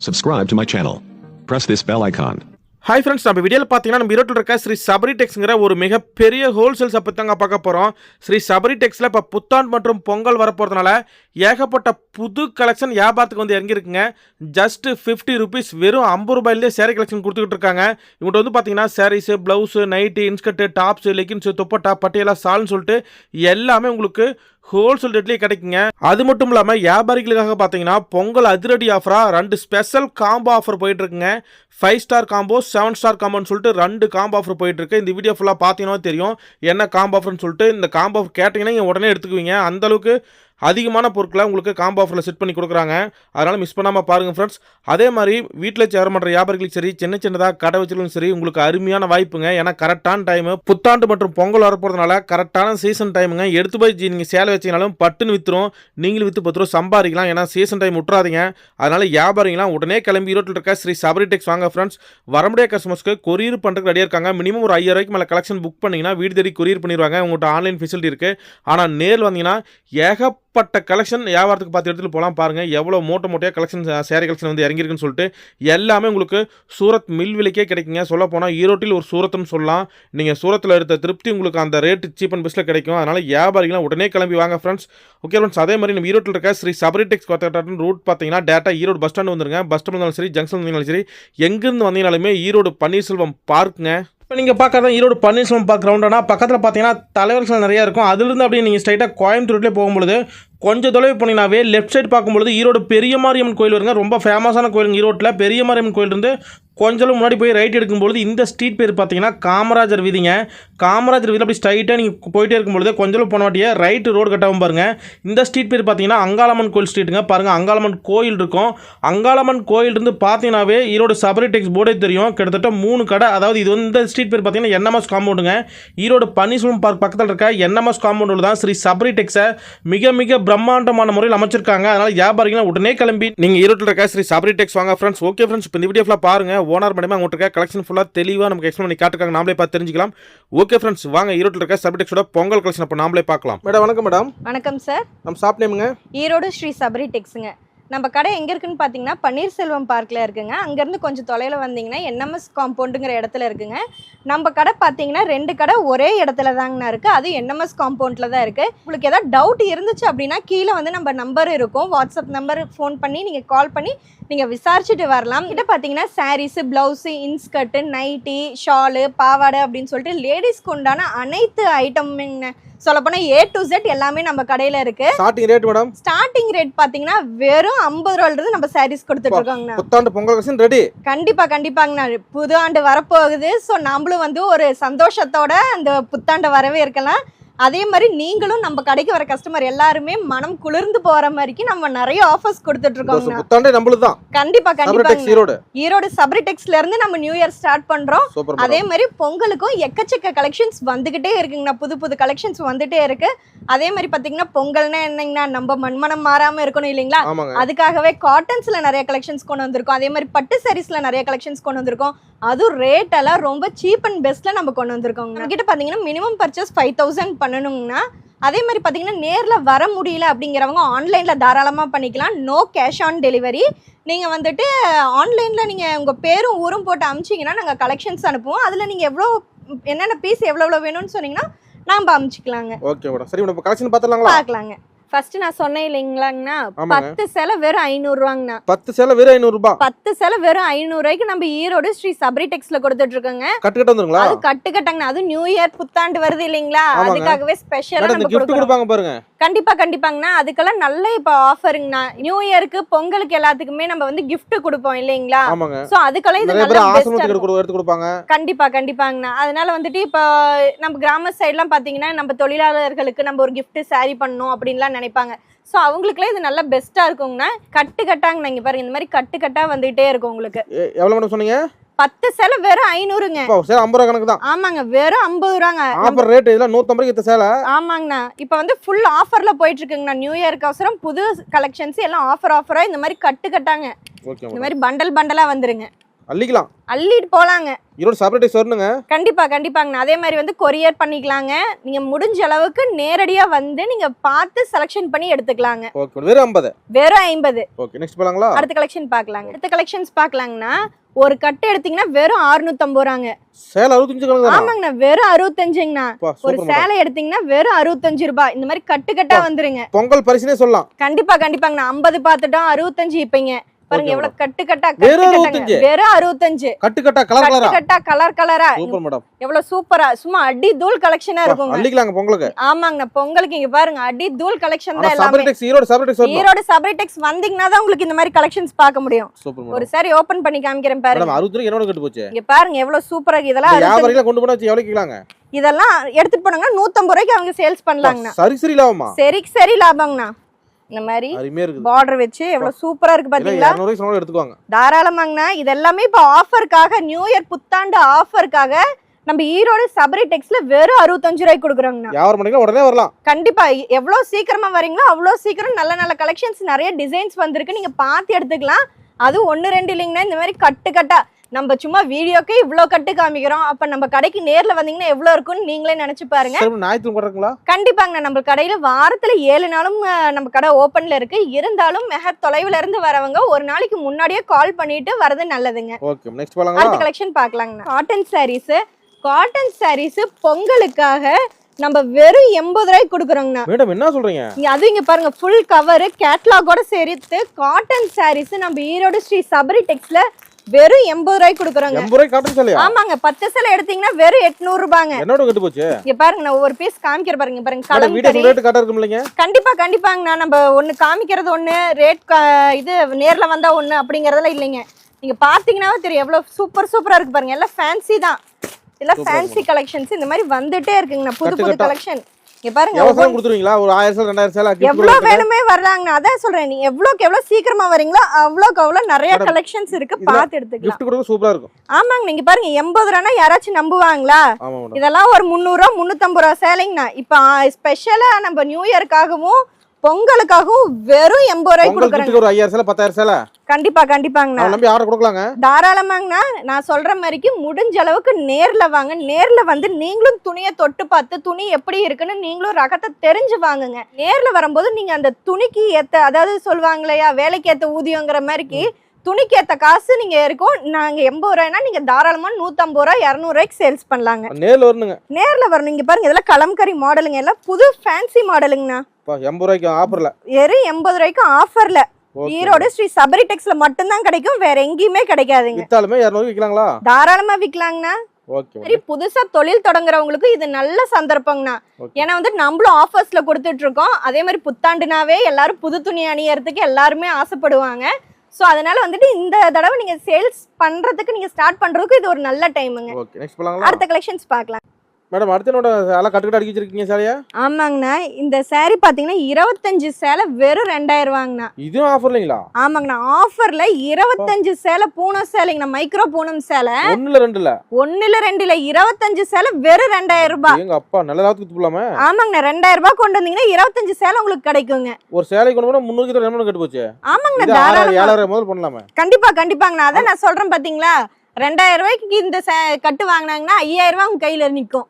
Subscribe to my channel. Press this bell icon. Hi friends நம்ம வீடியோவில் பார்த்தீங்கன்னா நம்ம ஈரோட்டில் இருக்க ஸ்ரீ சபரி டெக்ஸுங்கிற ஒரு மிகப்பெரிய ஹோல்சேல்ஸை பற்றி தாங்க பார்க்க போகிறோம் ஸ்ரீ சபரி டெக்ஸில் இப்போ புத்தாண்டு மற்றும் பொங்கல் வரப்போகிறதுனால ஏகப்பட்ட புது கலெக்ஷன் வியாபாரத்துக்கு வந்து இறங்கியிருக்குங்க ஜஸ்ட் ஃபிஃப்டி ருபீஸ் வெறும் ஐம்பது ரூபாயிலே சேரீ கலெக்ஷன் கொடுத்துக்கிட்டு இருக்காங்க இவங்கள்ட்ட வந்து பார்த்தீங்கன்னா saris blouse night inskirt tops leggings dupatta Patiala சால்னு சொல்லிட்டு எல்லாமே உங்களுக்கு ஹோல்சேல் ரேட்லேயே கிடைக்குங்க. அது மட்டும் இல்லாமல் வியாபாரிகளுக்காக பார்த்தீங்கன்னா பொங்கல் அதிரடி ஆஃபராக ரெண்டு ஸ்பெஷல் காம்போ ஆஃபர் போயிட்டு இருக்குங்க five star combo seven star காம்போன்னு சொல்லிட்டு ரெண்டு காம்போ ஆஃபர் போயிட்டு இருக்கு இந்த வீடியோ ஃபுல்லாக பார்த்தீங்கன்னா தெரியும். என்ன காம்போ ஆஃபர்னு சொல்லிட்டு இந்த காம்போ ஆஃபர் கேட்டிங்கன்னா நீங்கள் உடனே எடுத்துக்குவீங்க. அந்த அளவுக்கு அதிகமான பொருட்களை உங்களுக்கு காம்போ ஆஃபரில் செட் பண்ணி கொடுக்குறாங்க. அதனால் மிஸ் பண்ணாமல் பாருங்கள் ஃப்ரெண்ட்ஸ் அதே மாதிரி வீட்டில் சேர பண்ணுற வியாபாரிகளுக்கு சரி சின்ன சின்னதாக கடை வச்சிருக்கும் சரி உங்களுக்கு அருமையான வாய்ப்புங்க. ஏன்னா கரெக்டான டைமு புத்தாண்டு மற்றும் பொங்கல் வரப்போகிறதுனால கரெக்டான சீசன் டைமுங்க எடுத்து போய் நீங்கள் சேலை வச்சிங்கனாலும் பட்டுன்னு விற்றுரும் நீங்களும் விற்று பத்து ரூபா சம்பாதிக்கலாம். ஏன்னா சீசன் டைம் விட்றாதீங்க அதனால் வியாபாரிங்களாம் உடனே கிளம்பி ஈரோட்டில் இருக்க ஸ்ரீ சபரி டெக்ஸ் வாங்க ஃப்ரெண்ட்ஸ் வரமுடிய கஸ்டமர்ஸ்க்கு கொரியர் பண்ணுறதுக்கு ரெடியாக இருக்காங்க. மினிமம் ஒரு ஐயாயிரம் ரூபாய்க்கு மேலே கலெக்ஷன் புக் பண்ணிங்கன்னா வீடு தேடி கொரியர் பண்ணிடுவாங்க. உங்கள்கிட்ட ஆன்லைன் ஃபெசிலிட்டி இருக்குது ஆனால் நேரில் வந்தீங்கன்னா ஏகப்பட்ட கலெக்ஷன் வியாபாரத்துக்கு பார்த்து எடுத்துகிட்டு போகலாம் பாருங்கள் எவ்வளோ மூட்டை மூட்டையாக கலெக்ஷன் சேரீ கலெக்ஷன் வந்து இறங்கியிருக்குன்னு சொல்லிட்டு எல்லாமே உங்களுக்கு சூரத் மில் விலைக்கே கிடைக்குங்க. சொல்ல போனால் ஈரோட்டில் ஒரு சூரத்துன்னு சொல்லலாம். நீங்கள் சூரத்தில் எடுத்த திருப்தி உங்களுக்கு அந்த ரேட்டு சீப் அண்ட் பெஸ்ட்டில் கிடைக்கும். அதனால் வியாபாரிகளாம் உடனே கிளம்பி வாங்க ஃப்ரெண்ட்ஸ் ஓகே ஃப்ரெண்ட்ஸ் அதே மாதிரி நம்ம ஈரோட்டில் இருக்க ஸ்ரீ சபரிடெக்ஸ் கொத்தட்டாட்டன் ரூட் பார்த்தீங்கன்னா டேட்டா ஈரோடு பஸ் ஸ்டாண்ட் வந்துருங்க. பஸ் ஸ்டாண்ட் வந்தாலும் சரி ஜங்ஷன் இருந்தாலும் சரி எங்கேருந்து வந்தீங்கனாலுமே ஈரோடு பன்னீர்செல்வம் பார்க்குங்க இப்போ நீங்கள் பார்க்குறது ஈரோடு பன்னீர்செல்வம் பார்க் ரவுண்டானா பக்கத்தில் பார்த்தீங்கன்னா தலைவர்கள் நிறையா இருக்கும். அதுலேருந்து அப்படியே நீங்கள் ஸ்ட்ரைட்டாக கோயம்புத்தூர்லேயே போகும்பொழுது கொஞ்சம் தொலைவு போனீங்கன்னாவே லெஃப்ட் சைடு பார்க்கும்பொழுது ஈரோடு பெரிய மாரியம்மன் கோயில் வருங்க. ரொம்ப ஃபேமஸான கோயில் ஈரோட்டில் பெரிய மாரியம்மன் கோயில் இருந்து கொஞ்சம் முன்னாடி போய் ரைட் எடுக்கும்பொழுது இந்த ஸ்ட்ரீட் பேர் பார்த்தீங்கன்னா காமராஜர் வீதிங்க. காமராஜர் வீதியில் அப்படி ஸ்ட்ரைட்டாக நீங்கள் போயிட்டே இருக்கும்பொழுது கொஞ்சம் போன வாட்டியே ரைட்டு ரோடு கட்டாகவும் பாருங்கள் இந்த ஸ்ட்ரீட் பேர் பார்த்தீங்கன்னா அங்காளம்மன் கோயில் ஸ்ட்ரீட்டுங்க பாருங்கள் அங்காளம்மன் கோயில் இருக்கும். அங்காளம்மன் கோயில் இருந்து பார்த்தீங்கன்னாவே ஈரோடு சபரி டெக்ஸ் போர்டே தெரியும். கிட்டத்தட்ட மூணு கடை. அதாவது இது வந்து இந்த ஸ்ட்ரீட் பேர் பார்த்தீங்கன்னா என்எம்எஸ் காம்பவுண்டுங்க ஈரோடு பன்னீர்செல்வம் பார்க் பக்கத்தில் இருக்க என்எம்எஸ் காம்பவுண்டில் தான் ஸ்ரீ சபரி டெக்ஸை மிக மிக பிரம்மாண்டமான முறையில் அமைச்சிருக்காங்க. அதனால் வியாபாரிகள் உடனே கிளம்பி நீங்கள் ஈரோட்டில் இருக்க ஸ்ரீ சபரி டெக்ஸ் வாங்க ஃப்ரெண்ட்ஸ் ஓகே ஃப்ரெண்ட்ஸ் இப்போ இந்த வீடியோ ஃபுல்லாக பாருங்க. ஓனர் பண்ணி அவங்கள்ட்ட இருக்க கலெக்ஷன் ஃபுல்லாக தெளிவாக நமக்கு எக்ஸ்பிளைன் பண்ணி காட்டுறாங்க நாமளே பார்த்து தெரிஞ்சுக்கலாம். ஓகே ஃப்ரெண்ட்ஸ் வாங்க ஈரோட்டில் இருக்க சபரி டெக்ஸோட பொங்கல் கலெக்ஷன் அப்போ நாமளே பார்க்கலாம். மேடம் வணக்கம் மேடம் வணக்கம் சார் நம்ம ஷாப் நேமுங்க ஈரோடு ஸ்ரீ சபரி டெக்ஸுங்க. நம்ம கடை எங்கே இருக்குன்னு பார்த்தீங்கன்னா பன்னீர்செல்வம் பார்க்கில் இருக்குங்க. அங்கேருந்து கொஞ்சம் தொலைவில் வந்தீங்கன்னா என்எம்எஸ் காம்பவுண்டுங்கிற இடத்துல இருக்குங்க. நம்ம கடை பார்த்தீங்கன்னா ரெண்டு கடை ஒரே இடத்துல தாங்கண்ணா இருக்குது அது என்எம்எஸ் காம்பவுண்டில் தான் இருக்குது உங்களுக்கு ஏதாவது டவுட் இருந்துச்சு அப்படின்னா கீழே வந்து நம்ம நம்பர் இருக்கும். வாட்ஸ்அப் நம்பர் ஃபோன் பண்ணி நீங்கள் கால் பண்ணி நீங்கள் விசாரிச்சுட்டு வரலாம். கிட்ட பார்த்தீங்கன்னா saris blouse inskirt nighty shawl பாவாடை அப்படின்னு சொல்லிட்டு லேடிஸ்க்கு உண்டான அனைத்து ஐட்டமுங்க சொல்லப்போனால் ஏ டு Z எல்லாமே நம்ம கடையில் இருக்குது starting rate madam starting rate பாத்தீங்கன்னா வெறும் ஐம்பது ரூபாயில இருந்து நம்ம சாரீஸ் கொடுத்துட்டு இருக்கோங்கண்ணா. புத்தாண்டு பொங்கல் கலெக்ஷன் ரெடி கண்டிப்பா கண்டிப்பாங்கண்ணா. புது ஆண்டு வரப்போகுது. ஸோ நம்மளும் வந்து ஒரு சந்தோஷத்தோட அந்த புத்தாண்டை வரவே இருக்கலாம். அதே மாதிரி நீங்களும் நம்ம கடைக்கு வர கஸ்டமர் எல்லாருமே மனம் குளிர்ந்து போற மாதிரிக்கு நம்ம நிறைய ஆஃபர்ஸ் கொடுத்துட்டு இருக்கோங்கண்ணா புத்தாண்டே நம்மளுக்கு தான். கண்டிப்பா கண்டிப்பா ஈரோடு. ஈரோடு சபரிடெக்ஸ்ல இருந்து நம்ம நியூ இயர் ஸ்டார்ட் பண்றோம். அதே மாதிரி பொங்கலுக்கும் எக்கச்சக்க கலெக்ஷன்ஸ் வந்துகிட்டே இருக்குங்கண்ணா. புது புது கலெக்ஷன்ஸ் வந்துட்டே இருக்கு. அதே மாதிரி பாத்தீங்கன்னா பொங்கல்னா என்னங்கண்ணா? நம்ம மண்மனம் மாறாம இருக்கணும் இல்லைங்களா? அதுக்காகவே காட்டன்ஸ்ல நிறைய கலெக்ஷன்ஸ் கொண்டு வந்திருக்கோம். அதே மாதிரி பட்டு சாரீஸ்ல நிறைய கலெக்ஷன்ஸ் கொண்டு வந்திருக்கோம். அதுவும் ரேட் எல்லாம் ரொம்ப சீப் அண்ட் பெஸ்ட்ல நம்ம கொண்டு வந்திருக்கோம் கிட்ட பாத்தீங்கன்னா மினிமம் பர்ச்சேஸ் ஃபைவ் தௌசண்ட் பண்ணணும்னா அதே மாதிரி பார்த்தீங்கன்னா நேரில் வர முடியல அப்படிங்கிறவங்க ஆன்லைனில் தாராளமாக பண்ணிக்கலாம். நோ கேஷ் ஆன் டெலிவரி நீங்கள் வந்துட்டு ஆன்லைனில் நீங்கள் உங்கள் பேரும் ஊரும் போட்டு அமிச்சிங்கன்னா நாங்கள் கலெக்ஷன்ஸ் அனுப்புவோம். அதில் நீங்கள் எவ்வளோ என்னென்ன பீஸ் எவ்வளோ எவ்வளோ வேணும்னு சொன்னீங்கன்னா நாம் அமிச்சிக்கலாங்க. ஓகே மேடம் சரி மேடம் கலெக்ஷன் பார்த்துலாங்களா பார்க்கலாங்க ஃபர்ஸ்ட் நான் சொன்னேன் இல்லைங்களாங்கண்ணா. பத்து சேலை வெறும் ஐநூறுரூவாங்கண்ணா பத்து சேலை வெறும் ஐநூறுபா. பத்து சேலை வெறும் ஐநூறுரூவாய்க்கு நம்ம ஈரோடு ஸ்ரீ சபரி டெக்ஸ்ல கொடுத்துட்டு இருக்கோங்க கட்டு கட்டு வந்துருங்களா? அது கட்டு கட்டாங்கண்ணா. அது நியூ இயர் புத்தாண்டு வருது இல்லைங்களா. அதுக்காகவே ஸ்பெஷலா நம்ம கொடுப்பாங்க பாருங்க. கண்டிப்பா கண்டிப்பாங்கண்ணா. அதுக்கெல்லாம் நல்ல இப்ப ஆஃபருங்கண்ணா நியூ இயருக்கு பொங்கலுக்கு எல்லாத்துக்குமே நம்ம வந்து gift கொடுப்போம் இல்லைங்களா? சோ அதுக்கெல்லாம் இது எடுத்து கொடுப்பாங்க. கண்டிப்பா கண்டிப்பாங்கண்ணா. அதனால வந்துட்டு இப்போ நம்ம கிராம சைட்லாம் பாத்தீங்கன்னா நம்ம தொழிலாளர்களுக்கு நம்ம ஒரு gift saree பண்ணணும் அப்படின்லாம் நினைப்பாங்க. ஸோ அவங்களுக்குலாம் இது நல்ல பெஸ்ட்டா இருக்குங்கண்ணா. கட்டு கட்டாங்கண்ணா இங்க பாருங்க. இந்த மாதிரி கட்டு கட்டா வந்துட்டே இருக்கும் உங்களுக்கு. எ- எவ்வளவு மேடம் சொன்னீங்க? பத்து சேலை வெறும் ஐநூறுங்க. சேலை ஐம்பது ரூபா கணக்கு தான் ஆமாங்க வெறும் ஐம்பது ரூபாங்க. ஆஃபர் ரேட் இதெல்லாம் நூற்றம்பது இந்த சேலை. ஆமாங்கண்ணா. இப்போ வந்து ஃபுல் ஆஃபர்ல போயிட்டு இருக்குங்கண்ணா நியூ இயர்க்கு அவசரம் புது கலெக்ஷன்ஸ் எல்லாம் ஆஃபர் ஆஃபரா இந்த மாதிரி கட்டு கட்டாங்க. இந்த மாதிரி பண்டல் பண்டலா வந்துருங்க. அள்ளிக்கலாம். அள்ளிட்டு போலாங்க. ஈரோடு சபரிடெக்ஸ் வரணுங்க கண்டிப்பா கண்டிப்பாங்கண்ணா. அதே மாதிரி வந்து கொரியர் பண்ணிக்கலாங்க. நீங்க முடிஞ்ச அளவுக்கு நேரடியா வந்து நீங்க பார்த்து செலெக்ஷன் பண்ணி எடுத்துக்கலாங்க. ஓகே வெறும் ஐம்பது. வெறும் ஐம்பது. ஓகே நெக்ஸ்ட் போலாங்களா? அடுத்த கலெக்ஷன் பார்க்கலாங்க. அடுத்த கலெக்ஷன்ஸ் பார்க்கலாங்கண்ணா. ஒரு கட்டு எடுத்தீங்கன்னா வெறும் 650 ரூபாங்க. சேலை அறுபத்தஞ்சு ஆமாங்கண்ணா வெறும் அறுபத்தஞ்சுங்கண்ணா. ஒரு சேலை எடுத்தீங்கன்னா வெறும் அறுபத்தஞ்சு ரூபாய். இந்த மாதிரி கட்டு கட்டா வந்துருங்க. பொங்கல் பரிசுனே சொல்லலாம். கண்டிப்பா கண்டிப்பாங்கண்ணா. ஐம்பது பார்த்துட்டோம் அறுபத்தஞ்சு இப்பைங்க. பாருங்க எவ்வளவு கட்டு கட்டா கட்டு கட்டாங்க 65? வெறும் அறுபத்தஞ்சு. கட்டு கட்டா கலர் கலரா கட்டா கலர் கலரா சூப்பர் மேடம் எவ்வளவு சூப்பரா? சும்மா அடி தூள் கலெக்ஷனா இருக்குங்க. அள்ளிக்கலாங்க பொங்கலுக்கு ஆமாங்கண்ணா பொங்கலுக்கு இங்க பாருங்க அடி தூள் கலெக்ஷன் தான் எல்லாமே. சபரிடெக்ஸ் ஈரோடு சபரிடெக்ஸ் ஈரோடு சபரிடெக்ஸ் வந்தீங்கன்னா தான் உங்களுக்கு இந்த மாதிரி கலெக்ஷன்ஸ் பார்க்க முடியும். ஒரு மேடம் சாரி ஓபன் பண்ணி காமிக்கிறேன் மேடம் பாருங்க அறுபது ரூபாய் என்னோட கட்டு போச்சு. இங்க பாருங்க எவ்வளவு சூப்பரா இருக்கு. இதெல்லாம் இந்த 65 வியாபாரிகளை கொண்டு போனா வச்சு எவ்வளவு விற்கலாங்க இதெல்லாம் எடுத்துட்டு போனாங்கன்னா நூத்தம்பது ரூபாய்க்கு அவங்க சேல்ஸ் பண்ணலாங்கண்ணா. சரி சரி லாபமா? சரி சரி லாபங்கண்ணா. இந்த மாதிரி பார்டர் வச்சு எவ்வளவு சூப்பரா இருக்கு பாத்தீங்களா? எடுத்துக்குவாங்க. தாராளமாங்கண்ணா இது எல்லாமே இப்போ ஆஃபருக்காக நியூ இயர் புத்தாண்டு ஆஃபருக்காக நம்ம ஈரோடு சபரி டெக்ஸ்ல வெறும் அறுபத்தஞ்சு ரூபாய்க்கு கொடுக்குறோங்கண்ணா. பண்ணிக்கலாம் உடனே வரலாம். கண்டிப்பா. எவ்வளோ சீக்கிரமா வரீங்களோ அவ்வளோ சீக்கிரம் நல்ல நல்ல கலெக்ஷன்ஸ் நிறைய டிசைன்ஸ் வந்திருக்கு. நீங்க பார்த்து எடுத்துக்கலாம். அது ஒன்று ரெண்டு இல்லைங்கண்ணா. இந்த மாதிரி கட்டு கட்டா நம்ம சும்மா வீடியோக்கே இவ்வளோ கட்டு காமிக்கிறோம். அப்ப நம்ம கடைக்கு நேர்ல வந்தீங்கன்னா எவ்வளோ இருக்கும்னு நீங்களே நினைச்சு பாருங்க. ஞாயிற்று கண்டிப்பாங்கண்ணா நம்ம கடையில வாரத்துல ஏழு நாளும் நம்ம கடை ஓப்பன்ல இருக்கு. இருந்தாலும் மெக தொலைவுல இருந்து வரவங்க ஒரு நாளைக்கு முன்னாடியே கால் பண்ணிட்டு வரது நல்லதுங்க. அடுத்த கலெக்ஷன் பார்க்கலாங்கண்ணா. காட்டன் சாரீஸ் காட்டன் சாரீஸ் பொங்கலுக்காக நம்ம வெறும் எண்பது ரூபாய்க்கு கொடுக்குறோங்கண்ணா. மேடம் என்ன சொல்றீங்க? அது இங்க பாருங்க ஃபுல் கவர் கேட்லாகோட சேர்த்து காட்டன் சாரீஸ் நம்ம ஈரோடு ஸ்ரீ சபரி டெக்ஸ்ல வெறும் எண்பது ரூபாய்க்கு கொடுக்குறோங்க. எண்பது ரூபாய்க்கு காட்டன் சேலையா? ஆமாங்க பத்து சேலை எடுத்தீங்கன்னா வெறும் எட்நூறு ரூபாங்க என்னோட கட்டு போச்சு? இங்க பாருங்க நான் ஒவ்வொரு பீஸ் காமிக்கிற பாருங்க பாருங்க கலம்கரி ரேட்டு காட்ட இருக்கும் இல்லைங்க? கண்டிப்பா கண்டிப்பாங்கண்ணா நம்ம ஒண்ணு காமிக்கிறது ஒண்ணு ரேட் இது நேர்ல வந்தா ஒண்ணு அப்படிங்கறதெல்லாம் இல்லைங்க. நீங்க பாத்தீங்கன்னாவே தெரியும் எவ்வளவு சூப்பர் சூப்பரா இருக்கு பாருங்க. எல்லாம் ஃபேன்சி தான். எல்லாம் ஃபேன்சி கலெக்ஷன்ஸ் இந்த மாதிரி வந்துட்டே இருக்குங்கண்ணா புது புது. கலெக்ஷன் இங்க பாருங்க எவ்வளவு கொடுத்துருவீங்களா? ஒரு சேலை சேலை? வேணுமே அதான் சொல்றேன் நீங்க எவ்வளவுக்கு எவ்வளவு சீக்கிரமா வரீங்களோ அவ்வளவுக்கு அவ்வளவு நிறைய கலெக்ஷன்ஸ் இருக்கு. பார்த்து எடுத்துக்கலாம். gift கொடுக்க சூப்பரா இருக்கும். ஆமாங்க நீங்க பாருங்க எண்பது ரூபானா யாராச்சும் நம்புவாங்களா? இதெல்லாம் ஒரு முந்நூறு ரூபா முந்நூத்தம்பது ரூபா சேலைங்கண்ணா இப்ப ஸ்பெஷலா நம்ம நியூ இயர்க்காகவும் பொங்கலுக்காகவும் வெறும் எண்பது ரூபாய்க்கு பொங்கல் கொடுக்குறாங்க. ஒரு ஐயாயிரம் சேலை பத்தாயிரம் சேலை? கண்டிப்பா கண்டிப்பாங்கண்ணா. நம்பி ஆர்டர் கொடுக்கலாங்க? தாராளமாங்கண்ணா. நான் சொல்ற மாதிரிக்கு முடிஞ்ச அளவுக்கு நேர்ல வாங்க. நேர்ல வந்து நீங்களும் துணியை தொட்டு பார்த்து துணி எப்படி இருக்குன்னு நீங்களும் ரகத்தை தெரிஞ்சு வாங்குங்க. நேர்ல வரும்போது நீங்க அந்த துணிக்கு ஏத்த அதாவது சொல்லுவாங்களையா வேலைக்கு ஏத்த ஊதியங்கிற மாதிரிக்கு துணிக்கு ஏத்த காசு நீங்க இருக்கும் நாங்க எண்பது ரூபாய்னா நீங்க தாராளமா நூத்தம்பது ரூபாய் இரநூறுவாய்க்கு சேல்ஸ் பண்ணலாங்க. நேர்ல வரணுங்க. நேர்ல வரணும். இங்க பாருங்க இதெல்லாம் கலம்கரி மாடலுங்க. எல்லாம் புது ஃபேன்சி மாடலுங்கண்ணா. எண்பது ரூபாய்க்கு ஆஃபர்ல வெறும் எண்பது ரூபாய்க்கு ஆஃபர்ல ஈரோடு ஸ்ரீ சபரி டெக்ஸ்ல மட்டும்தான் கிடைக்கும் வேற எங்கேயுமே கிடைக்காதுங்க. வித்தாலுமே இரநூறு விற்கலாங்களா தாராளமா விக்கலாங்கண்ணா. ஓகே சரி புதுசா தொழில் தொடங்குறவங்களுக்கு இது நல்ல சந்தர்ப்பங்கண்ணா. ஏன்னா வந்து நம்மளும் ஆஃபர்ஸ்ல கொடுத்துட்டு இருக்கோம் அதே மாதிரி புத்தாண்டுனாவே எல்லாரும் புது துணி அணியறதுக்கு எல்லாருமே ஆசைப்படுவாங்க. ஸோ அதனால வந்துட்டு இந்த தடவை நீங்க சேல்ஸ் பண்றதுக்கு நீங்க ஸ்டார்ட் பண்றதுக்கு இது ஒரு நல்ல டைமுங்க அடுத்த கலெக்ஷன்ஸ் பார்க்கலாம். மேடம் அடுத்த என்னோட எல்லாம் கட்டுக்கட்டு அடிக்க வச்சிருக்கீங்க சேலையா? ஆமாங்கண்ணா. இந்த saree பாத்தீங்கன்னா இருபத்தஞ்சு சேலை வெறும் ரெண்டாயிரம் ரூபாங்கண்ணா. இதுவும் ஆஃபர் இல்லைங்களா? ஆமாங்கண்ணா. ஆஃபர்ல இருபத்தஞ்சு சேலை பூனம் சேலைங்கண்ணா மைக்ரோ பூனம் சேலை. ஒண்ணுல ரெண்டுல? ஒண்ணுல ரெண்டுல இருபத்தஞ்சு சேலை வெறும் ரெண்டாயிரம் ரூபாய் எங்க அப்பா நல்ல லாபத்துக்கு போலாமே ஆமாங்கண்ணா. ரெண்டாயிரம் ரூபாய் கொண்டு வந்தீங்கன்னா இருபத்தஞ்சு சேலை உங்களுக்கு கிடைக்குங்க. ஒரு சேலை கொண்டு போனா முந்நூறு ரெண்டு கட்டு போச்சு? ஆமாங்கண்ணா ஏழாயிரம் முதல் பண்ணலாமே. கண்டிப்பா கண்டிப்பாங்கண்ணா. அதான் நான் சொல்றேன் பாத்தீங்களா? ரெண்டாயிரம் ரூபாய்க்கு இந்த கட்டு வாங்கினாங்கன்னா ஐயாயிரம் ரூபாய் உங்க கையில நிற்கும்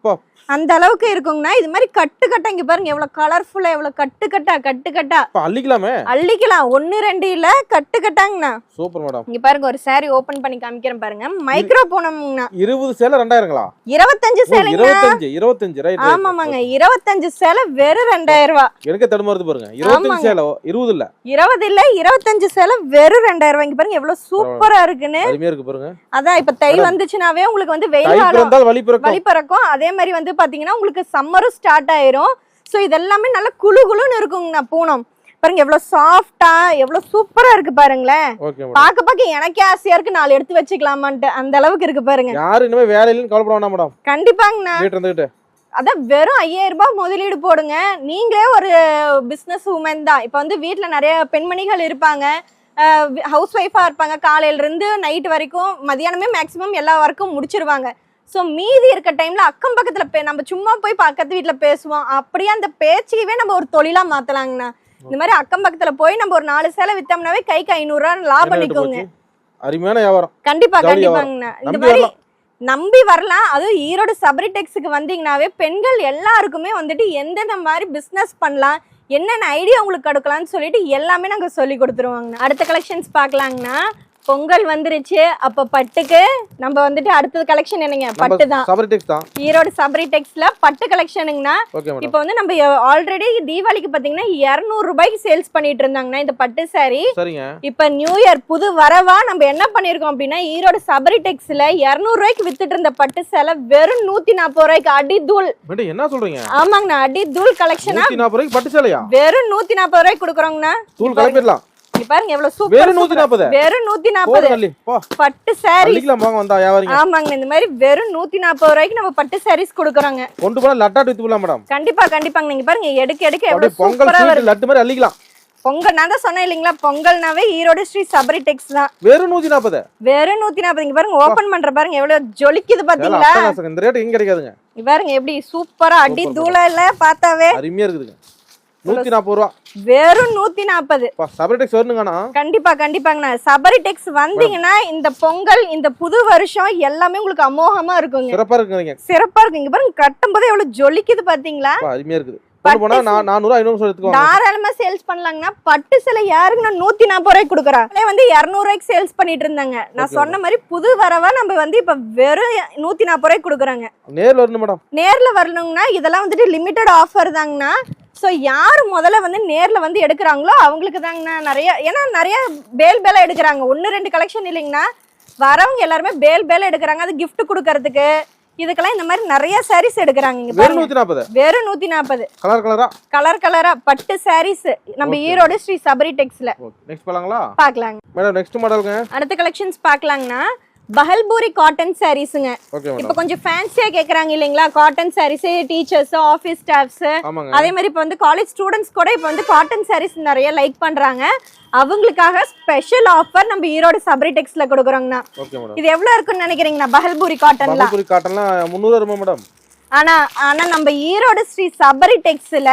அந்த அளவுக்கு இருக்குங்கண்ணா. இது மாதிரி கட்டு கட்டா இங்க பாருங்க எவ்வளவு கலர்ஃபுல்லா எவ்வளவு கட்டு கட்டா கட்டு கட்டா அள்ளிக்கலாமே? அள்ளிக்கலாம். ஒண்ணு ரெண்டு இல்ல கட்டு கட்டாங்கண்ணா சூப்பர் மேடம். இங்க பாருங்க ஒரு saree ஓபன் பண்ணி காமிக்கிறேன் பாருங்க. மைக்ரோ பூனம்ங்கண்ணா. இருபது சேலை ரெண்டாயிரங்களா? இருபத்தஞ்சு சேலைங்க. இருபத்தஞ்சு இருபத்தஞ்சு ரைட் ஆமாமாங்க. இருபத்தஞ்சு சேலை வெறும் ரெண்டாயிரம் ரூபாய் எனக்கு தடுமாறுது பாருங்க? இருபத்தஞ்சு. சேலை இருபது இல்ல. இருபது இல்ல இருபத்தஞ்சு சேலை வெறும் ரெண்டாயிரம் ரூபாய்க்கு பாருங்க எவ்வளவு சூப்பரா இருக்குன்னு. அருமையா இருக்கு பாருங்க. அதான் இப்ப தை. வந்துச்சுனாவே உங்களுக்கு வந்து வெயில் காலம் வழி பிறக்கும். அதே மாதிரி வந்து பாத்தீங்கன்னா உங்களுக்கு சம்மரும் ஸ்டார்ட் ஆயிரும். சோ இதெல்லாமே நல்லா குளு குளுன்னு இருக்குங்கண்ணா பூனம். பாருங்க எவ்வளவு சாஃப்டா எவ்வளவு சூப்பரா இருக்கு பாருங்களேன். பாக்க பாக்க எனக்கே ஆசையா இருக்கு. நாலு எடுத்து வச்சுக்கலாமான்ட்டு. அந்த அளவுக்கு இருக்கு பாருங்க. யாரும் இனிமே வேலை இல்லைன்னு கவலைப்பட வேண்டாம் மேடம் கண்டிப்பாங்கண்ணா. அதான் வெறும் ஐயாயிரம் ரூபாய் முதலீடு போடுங்க. நீங்களே ஒரு பிசினஸ் உமன் தான். இப்போ வந்து வீட்டில் நிறைய பெண்மணிகள் இருப்பாங்க. ஹவுஸ் ஒய்ஃபாக இருப்பாங்க. காலையில இருந்து நைட் வரைக்கும் மதியானமே மேக்ஸிமம் எல்லா ஒர்க்கும் முடிச்சிருவாங்க. ஸோ மீதி இருக்க டைம்ல அக்கம் பக்கத்துல பே நம்ம சும்மா போய் பக்கத்து வீட்டில் பேசுவோம். அப்படியே அந்த பேச்சையவே நம்ம ஒரு தொழிலா மாத்தலாங்கண்ணா. இந்த மாதிரி அக்கம் பக்கத்துல போய் நம்ம ஒரு நாலு சேலை வித்தோம்னாவே கைக்கு ஐநூறுரூவா லாபம் போச்சு? அருமையான வியாபாரம். கண்டிப்பா கண்டிப்பாங்கண்ணா இந்த மாதிரி. நம்பி வரலாம். அதுவும் ஈரோடு சபரிடெக்ஸுக்கு வந்தீங்கன்னாவே பெண்கள் எல்லாருக்குமே வந்துட்டு எந்தெந்த மாதிரி பிஸ்னஸ் பண்ணலாம் என்னென்ன ஐடியா உங்களுக்கு கொடுக்கலாம்னு சொல்லிட்டு எல்லாமே நாங்க சொல்லி கொடுத்துருவாங்கண்ணா. அடுத்த கலெக்ஷன்ஸ் பார்க்கலாங்கண்ணா. பொங்கல் வந்துருச்சு. அப்ப பட்டுக்கு நம்ம வந்துட்டு அடுத்தது கலெக்ஷன் என்னங்க? பட்டு தான். சபரி டெக்ஸ் தான். ஈரோடு சபரிடெக்ஸ்ல பட்டு கலெக்ஷனுங்கண்ணா இப்போ வந்து நம்ம ஆல்ரெடி தீபாவளிக்கு பாத்தீங்கன்னா இரநூறு ரூபாய்க்கு சேல்ஸ் பண்ணிட்டு இருந்தாங்கண்ணா இந்த பட்டு சரிங்க. இப்ப நியூ இயர் புது வரவா நம்ம என்ன பண்ணிருக்கோம் அப்படின்னா ஈரோடு சபரி டெக்ஸ்ல இருநூறு ரூபாய்க்கு வித்துட்டு இருந்த பட்டு சேலை வெறும் நூத்தி நாற்பது ரூபாய்க்கு அடி தூள் என்ன சொல்றீங்க? ஆமாங்கண்ணா அடி தூள் கலெக்ஷனா பட்டு சேலையா? வெறும் நூத்தி நாற்பது ரூபாய்க்கு கொடுக்குறோங்கண்ணா. தூள் கிளப்பிடலாம் இங்க பாருங்க எவ்வளவு வெறும் சூப்பர் 140? வெறும் நூத்தி நாற்பது போதும் அள்ளி போ. பட்டு சாரி அள்ளிக்கலாம் போங்க வந்தா வியாபாரிங்க. ஆமாங்க இந்த மாதிரி வெறும் நூத்தி நாற்பது ரூபாய்க்கு நம்ம பட்டு சாரீஸ் கொடுக்குறோங்க. கொண்டு போனா லட்டாட்டு வித்து போலாம் மேடம். கண்டிப்பா கண்டிப்பாங்க. நீங்க பாருங்க எடுக்க எடுக்க எவ்வளவு சூப்பரா வருது. லட்டு மாதிரி அள்ளிக்கலாம். பொங்கல் நான் தான் சொன்னேன் இல்லைங்களா பொங்கல்னாவே ஈரோடு ஸ்ரீ சபரி டெக்ஸ் தான். வெறும் நூத்தி நாற்பது வெறும் நூத்தி நாற்பது இங்க பாருங்க ஓபன் பண்ற பாருங்க எவ்வளவு ஜொலிக்குது பாத்தீங்களா? இந்த ரேட் எங்க கிடைக்காதுங்க. இங்க பாருங்க எப்படி சூப்பரா அடி தூள இல்ல பார்த்தாவே. அருமையா இருக்குதுங்க. நூத்தி நாற்பது ரூபா. வெறும் நூத்தி நாற்பது பா சபரி டெக்ஸ் வரணுங்கண்ணா. கண்டிப்பா கண்டிப்பாங்கண்ணா. சபரி டெக்ஸ் வந்தீங்கன்னா இந்த பொங்கல் இந்த புது வருஷம் எல்லாமே உங்களுக்கு அமோகமா இருக்குங்க. சிறப்பா இருக்குங்க சிறப்பா இருக்கு இங்க பாருங்க கட்டும் போது எவ்வளவு ஜொலிக்குது பாத்தீங்களா? அருமையா இருக்குது. நான் தாராளமா சேல்ஸ் பண்ணலாங்கன்னா பட்டு சிலை யாருக்குன்னா நூத்தி நாற்பது ரூபாய்க்கு கொடுக்குறா? அதே வந்து இருநூறு ரூபாய்க்கு சேல்ஸ் பண்ணிட்டு இருந்தாங்க. நான் சொன்ன மாதிரி புது வரவா நம்ம வந்து இப்ப வெறும் நூத்தி நாற்பது ரூபாய்க்கு கொடுக்குறாங்க. நேர்ல வரணும் மேடம் நேர்ல வரணுங்கன்னா இதெல்லாம் வந்துட்டு லிமிட்டட் ஆஃபர் தாங்கண்ணா. ஸோ யார் முதல்ல வந்து நேர்ல வந்து எடுக்கிறாங்களோ அவங்களுக்கு தாங்கண்ணா நிறைய ஏன்னா நிறைய பேல் பேலா எடுக்கிறாங்க. ஒன்று ரெண்டு கலெக்ஷன் இல்லைங்கண்ணா. வரவங்க எல்லாருமே பேல் பேலா எடுக்கிறாங்க. அது gift கொடுக்கறதுக்கு. இதுக்கெல்லாம் இந்த மாதிரி நிறைய சாரீஸ் எடுக்கிறாங்க இங்க வெறும் நூத்தி நாற்பது வெறும் நூத்தி நாற்பது கலர் கலரா கலர் கலரா பட்டு சாரீஸ் நம்ம. ஈரோடு ஸ்ரீ சபரி டெக்ஸ்ல நெக்ஸ்ட் போலாங்களா? பார்க்கலாங்க. மேடம் நெக்ஸ்ட் மாடலுங்க அடுத்த கலெக்ஷன்ஸ் பார்க்கலாங்கண்ணா. பஹல்பூரி காட்டன் சாரீஸுங்க இப்போ கொஞ்சம் ஃபேன்சியா கேக்குறாங்க இல்லைங்களா? Cotton saris teachers office staffs அதே மாதிரி இப்போ வந்து காலேஜ் ஸ்டூடெண்ட்ஸ் கூட இப்போ வந்து காட்டன் சாரீஸ் நிறைய லைக் பண்றாங்க. அவங்களுக்காக ஸ்பெஷல் ஆஃபர் நம்ம ஈரோடு சபரி டெக்ஸ்ல கொடுக்குறோங்கண்ணா இது எவ்வளவு இருக்குன்னு நினைக்கிறீங்கண்ணா? பஹல்பூரி காட்டன்லாம் பாபுபுரி காட்டன்லாம் முந்நூறு மேடம் ஆனா ஆனா நம்ம ஈரோடு ஸ்ரீ சபரி டெக்ஸ்ல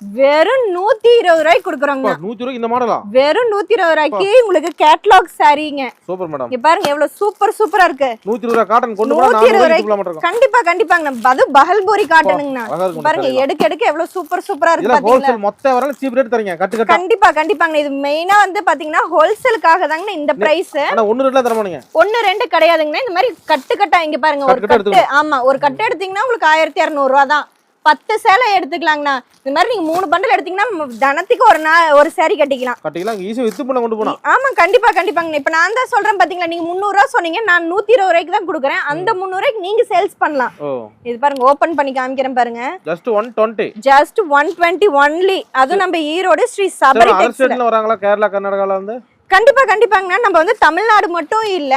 வெறும் நூத்தி இருபது ரூபாய்க்கு கொடுக்குறோங்க. நூத்தி ரூபாய்க்கு இந்த மாடலா? வெறும் நூத்தி இருபது ரூபாய்க்கு உங்களுக்கு கேட்லாக் சாரீங்க சூப்பர் மேடம். இங்க பாருங்க எவ்வளவு சூப்பர் சூப்பரா இருக்கு. நூத்தி இருபது ரூபா காட்டன் கொண்டு நூத்தி இருபது மாட்டோம் கண்டிப்பா கண்டிப்பாங்க. அது பஹல்பூரி காட்டனுங்கண்ணா பாருங்க எடுக்க எடுக்க எவ்வளவு சூப்பர் சூப்பரா இருக்கு பாத்தீங்களா? மொத்த வரல சீப் ரேட் தரீங்க கட்டு கட்டா. கண்டிப்பா கண்டிப்பாங்க. இது மெயினா வந்து பாத்தீங்கன்னா ஹோல்சேலுக்காக தாங்க இந்த பிரைஸ் ஆனா ஒண்ணு ரெண்டுல தர மாட்டீங்க. ஒன்னு ரெண்டு கிடையாதுங்கண்ணா. இந்த மாதிரி கட்டு கட்டா இங்க பாருங்க ஒரு கட்டு ஆமா ஒரு கட்டு எடுத்தீங்கன்னா உங்களுக்கு ஆயிரத்தி இரநூறு ரூபா தான் பத்து சேலை எடுத்துக்கலாங்கண்ணா. இந்த மாதிரி நீங்க மூணு பண்டல் எடுத்தீங்கன்னா தினத்துக்கு ஒரு நாள் ஒரு saree கட்டிக்கலாம். கட்டிக்கலாம். ஈஸியா வித்து பண்ண கொண்டு போனா ஆமா கண்டிப்பா கண்டிப்பாங்க இப்ப நான் தான் சொல்றேன் பாத்தீங்களா நீங்க முந்நூறு ரூபா சொன்னீங்க நான் நூத்தி இருபது ரூபாய்க்கு தான் கொடுக்குறேன். அந்த முந்நூறு ரூபாய்க்கு நீங்க சேல்ஸ் பண்ணலாம். இது பாருங்க ஓபன் பண்ணி காமிக்கிறேன் பாருங்க. Just one twenty just one twenty only அதுவும் நம்ம ஈரோடு ஸ்ரீ சபரி வராங்களா? கேரளா கர்நாடகால இருந்து? கண்டிப்பா கண்டிப்பாங்கண்ணா. நம்ம வந்து தமிழ்நாடு மட்டும் இல்ல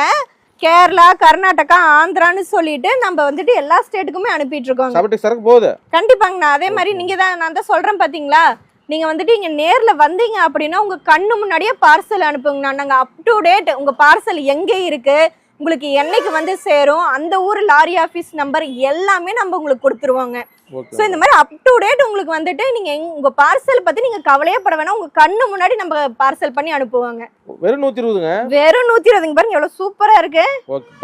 கேரளா கர்நாடகா ஆந்திரான்னு சொல்லிட்டு நம்ம வந்துட்டு எல்லா ஸ்டேட்டுக்குமே அனுப்பிட்டு சரக்கு போகுது. கண்டிப்பாங்கண்ணா. அதே மாதிரி நீங்க தான் நான் தான் சொல்றேன் பாத்தீங்களா? நீங்க வந்துட்டு இங்க நேர்ல வந்தீங்க அப்படின்னா உங்க கண்ணு முன்னாடியே பார்சல் அனுப்புங்கண்ணா. நாங்க அப் டு டேட் உங்க பார்சல் எங்க இருக்கு? உங்களுக்கு என்னைக்கு வந்து சேரும் அந்த ஊர் லாரி ஆஃபீஸ் நம்பர் எல்லாமே நம்ம உங்களுக்கு கொடுத்துருவோங்க. ஸோ இந்த மாதிரி அப் டு டேட் உங்களுக்கு வந்துட்டு நீங்க உங்க பார்சல் பத்தி நீங்க கவலையே பட வேணாம். உங்க கண்ணு முன்னாடி நம்ம பார்சல் பண்ணி அனுப்புவாங்க. வெறும் நூத்தி இருபதுங்க வெறும் நூத்தி இருபதுங்க பாருங்க எவ்வளவு சூப்பரா இருக்கு.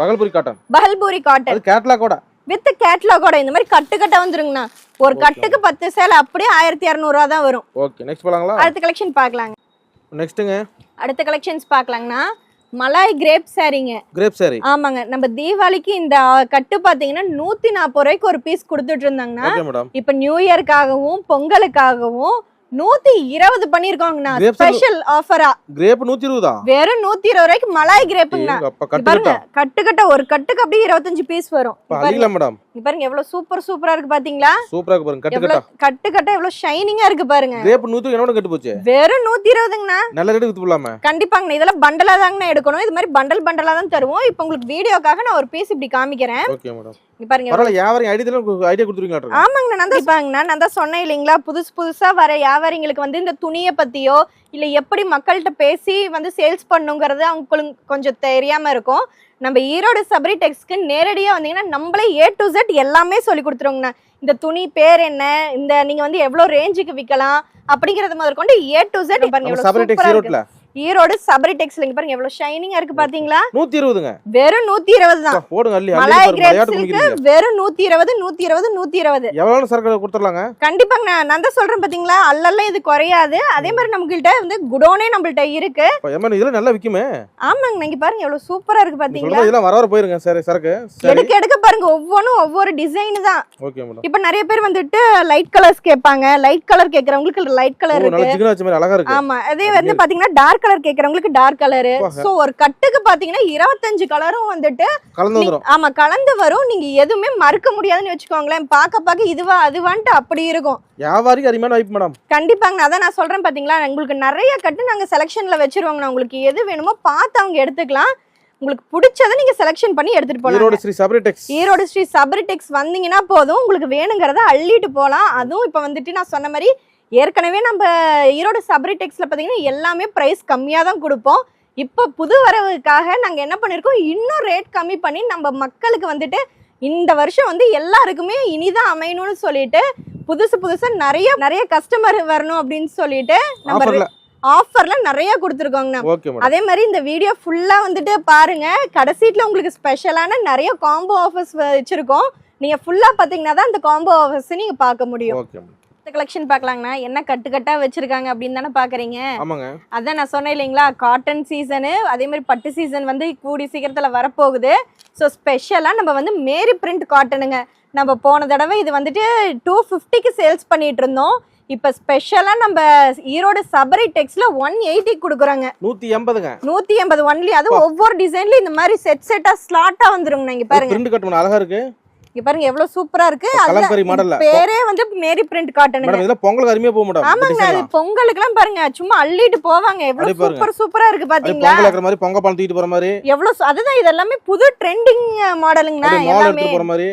பகல்புரி காட்டன் பஹல்பூரி காட்டன் அது கேட்லாக்கோட வித் கேட்லாகோட இந்த மாதிரி கட்டு கட்டா வந்துருங்கண்ணா. ஒரு. கட்டுக்கு பத்து சேலை அப்படியே ஆயிரத்தி இரநூறுவா தான் வரும். ஓகே நெக்ஸ்ட் போலாங்களா? அடுத்த கலெக்ஷன் பார்க்கலாங்க. நெக்ஸ்ட்டுங்க அடுத்த கலெக்ஷன்ஸ் பார்க்கலாங்கண்ணா. மலாய் கிரேப் சாரிங்க. Crepe sorry. ஆமாங்க. நம்ம தீபாவளிக்கு இந்த கட்டு பாத்தீங்கன்னா நூத்தி நாற்பது ரூபாய்க்கு ஒரு பீஸ் கொடுத்துட்டு இருந்தாங்கன்னா இப்ப நியூ இயர்க்காகவும் பொங்கலுக்காகவும் நூத்தி இருபது பண்ணிருக்கோங்கண்ணா. ஸ்பெஷல் ஆஃபரா கிரேப் நூத்தி இருபதா வெறும் நூத்தி இருபது ரூபாய்க்கு மலாய் கிரேப்புங்கண்ணா. பாருங்க. கட்டா? கட்டு ஒரு கட்டுக்கு அப்படியே இருபத்தஞ்சு பீஸ் வரும். மேடம் இங்க பாருங்க எவ்வளவு சூப்பர் சூப்பரா இருக்கு பாத்தீங்களா? சூப்பரா இருக்கு பாருங்க. கட்டு கட்டா கட்டு கட்ட எவ்வளவு ஷைனிங்கா இருக்கு பாருங்க. கிரேப் நூத்தி என்னோட கட்டு போச்சு? வெறும் நூத்தி இருபதுங்கண்ணா நல்ல ரேட்டு வித்து போலாமே கண்டிப்பாங்கண்ணா. இதெல்லாம் பண்டலா தாங்கண்ணா எடுக்கணும். இது மாதிரி பண்டல் பண்டலா தான் தருவோம். இப்போ உங்களுக்கு வீடியோக்காக நான் ஒரு பீஸ் இப்படி காமிக்கிறேன். ஓகே மேடம் பாருங்க பரவாயில்ல வியாபாரம் ஐடியா ஐடியா கொடுத்துருவீங்களா ஆமாங்கண்ணா நான் தான் நான் தான் சொன்னேன் இல்லைங்களா? புதுசு புதுசா வர வியாபாரிங்களுக்கு வந்து இந்த துணியை பத்தியோ இல்ல எப்படி மக்கள்கிட்ட பேசி வந்து சேல்ஸ் பண்ணுங்கிறது அவங்களுக்கு கொஞ்சம் தெரியாம இருக்கும். நம்ம ஈரோடு சபரி டெக்ஸ்க்கு நேரடியா வந்தீங்கன்னா நம்மளே ஏ டு Z எல்லாமே சொல்லி கொடுத்துருவோங்கண்ணா. இந்த துணி பேர் என்ன? இந்த நீங்க வந்து எவ்வளவு ரேஞ்சுக்கு விற்கலாம் அப்படிங்கறது முதற்கொண்டு ஏ டு Z பாருங்க நம்ம ஈரோடு சபரி இங்க பாருங்க எவ்வளவு ஷைனிங்கா இருக்கு பாத்தீங்களா? நூத்தி இருபதுங்க. வெறும் நூத்தி இருபது தான். அப்பா, போடுங்க அள்ளி மலாய் பாருங்க, கிரேப் விளையாட்டு சில்க் முடிக்கிறீங்க வெறும் நூத்தி இருபது நூத்தி இருபது நூத்தி இருபது. எவ்வளவு சரக்கு கொடுத்துடலாங்க. கண்டிப்பாங்க நான் தான் சொல்றேன் பாத்தீங்களா? அல்லல்ல இது குறையாது. அதே மாதிரி நம்மகிட்ட வந்து குடோனே நம்மள்ட்ட இருக்கு. ஏம்மா, இதெல்லாம் நல்லா விக்குமே? ஆமாங்க நீங்க பாருங்க எவ்வளவு சூப்பரா இருக்கு பாத்தீங்களா? இதெல்லாம் வர வர போயிருங்க சரி சரக்கு சரி. எடுக்க எடுக்க பாருங்க ஒவ்வொன்றும் ஒவ்வொரு டிசைன் தான். ஓகே மேடம் இப்ப நிறைய பேர் வந்துட்டு லைட் கலர்ஸ் கேட்பாங்க. லைட் கலர் கேக்குறவங்களுக்கு லைட் கலர் நல்லா இருக்கு. சிக்கன் வச்ச மாதிரி அழகா இருக்கு. ஆமா அதே வந்து பாத்தீங்கன்னா டார்க் கலர் கேக்குறவங்களுக்கு டார்க் கலர் சோ ஒரு கட்டுக்கு பாத்தீங்கன்னா இருபத்தஞ்சு கலரும் வந்துட்டு ஆமா கலந்து வரும். நீங்க எதுவுமே மறுக்க முடியாதுன்னு வச்சுக்கோங்களேன். பார்க்க பார்க்க இதுவா அதுவான்ட்டு அப்படி இருக்கும். வியாபாரிக்கு அருமையான வாய்ப்பு மேடம் கண்டிப்பாங்க அதான் நான் சொல்றேன் பாத்தீங்களா? உங்களுக்கு நிறைய கட்டு நாங்க செலெக்ஷன்ல வச்சிருவாங்க. உங்களுக்கு எது வேணுமோ பார்த்து அவங்க எடுத்துக்கலாம். உங்களுக்கு பிடிச்சதை நீங்க செலெக்ஷன் பண்ணி எடுத்துட்டு போலாம் ஈரோடு ஸ்ரீ சபரி டெக்ஸ் ஈரோடு ஸ்ரீ சபரிடெக்ஸ் வந்தீங்கன்னா போதும். உங்களுக்கு வேணுங்கிறத அள்ளிட்டு போகலாம் அதுவும் இப்போ வந்துட்டு நான் சொன்ன மாதிரி ஏற்கனவே நம்ம ஈரோடு சபரிடெக்ஸில் பார்த்தீங்கன்னா எல்லாமே ப்ரைஸ் கம்மியாக தான் கொடுப்போம். இப்போ புது வரவுக்காக நாங்கள் என்ன பண்ணியிருக்கோம் இன்னும் ரேட் கம்மி பண்ணி நம்ம மக்களுக்கு வந்துட்டு இந்த வருஷம் வந்து எல்லாருக்குமே இனிதான் அமையணும்னு சொல்லிட்டு புதுசு புதுசாக நிறைய நிறைய கஸ்டமர் வரணும் அப்படின்னு சொல்லிட்டு நம்ம ஆஃபர்ல நிறைய கொடுத்துருக்கோங்கண்ணா அதே மாதிரி இந்த வீடியோ ஃபுல்லா வந்துட்டு பாருங்க. கடைசீட்ல உங்களுக்கு ஸ்பெஷலான நிறைய காம்போ ஆஃபர்ஸ் வச்சிருக்கோம். நீங்க ஃபுல்லா பாத்தீங்கன்னா தான் இந்த காம்போ ஆஃபர்ஸ் நீங்க பார்க்க முடியும். கலெக்ஷன் பார்க்கலாங்கண்ணா. என்ன கட்டு கட்டா வச்சிருக்காங்க அப்படின்னு தானே பாக்குறீங்க ஆமாங்க. அதான் நான் சொன்னேன் இல்லைங்களா காட்டன் சீசனு அதே மாதிரி பட்டு சீசன் வந்து கூடி சீக்கிரத்தில் வரப்போகுது. ஸோ ஸ்பெஷலாக நம்ம வந்து மேரி பிரிண்ட் காட்டனுங்க நம்ம போன தடவை இது வந்துட்டு டூ ஃபிஃப்டிக்கு சேல்ஸ் பண்ணிட்டு இருந்தோம். இப்போ ஸ்பெஷலாக நம்ம ஈரோடு சபரி டெக்ஸ்ல ஒன் எயிட்டி கொடுக்குறோங்க. நூத்தி எண்பதுங்க. நூற்றி எண்பது ஒன்லி அதுவும் ஒவ்வொரு டிசைன்லையும் இந்த மாதிரி செட் செட்டாக ஸ்லாட்டாக வந்துருங்கண்ணா இங்கே பாருங்க. பிரிண்ட் கட் மேடம் அழகா இருக்கு. இங்கே பாருங்க எவ்வளோ சூப்பராக இருக்கு. மாடல்ல. அதுதான் பேரே வந்து மேரி பிரிண்ட் மேடம் இதெல்லாம் பொங்கலுக்கு அருமையா போகும் மேடம் இந்த ஆமாங்க அது டிசைன்லாம் பொங்கலுக்குலாம் பாருங்க சும்மா அள்ளிட்டு போவாங்க. எவ்வளவு. சூப்பர் சூப்பரா இருக்கு பாத்தீங்களா பொங்கல் இருக்கிற மாதிரி பொங்க பாலம் தூக்கிட்டு போற மாதிரி. எவ்வளவு அதுதான் இது எல்லாமே புது ட்ரெண்டிங் மாடலுங்கண்ணா எல்லாமே. போற மாதிரி.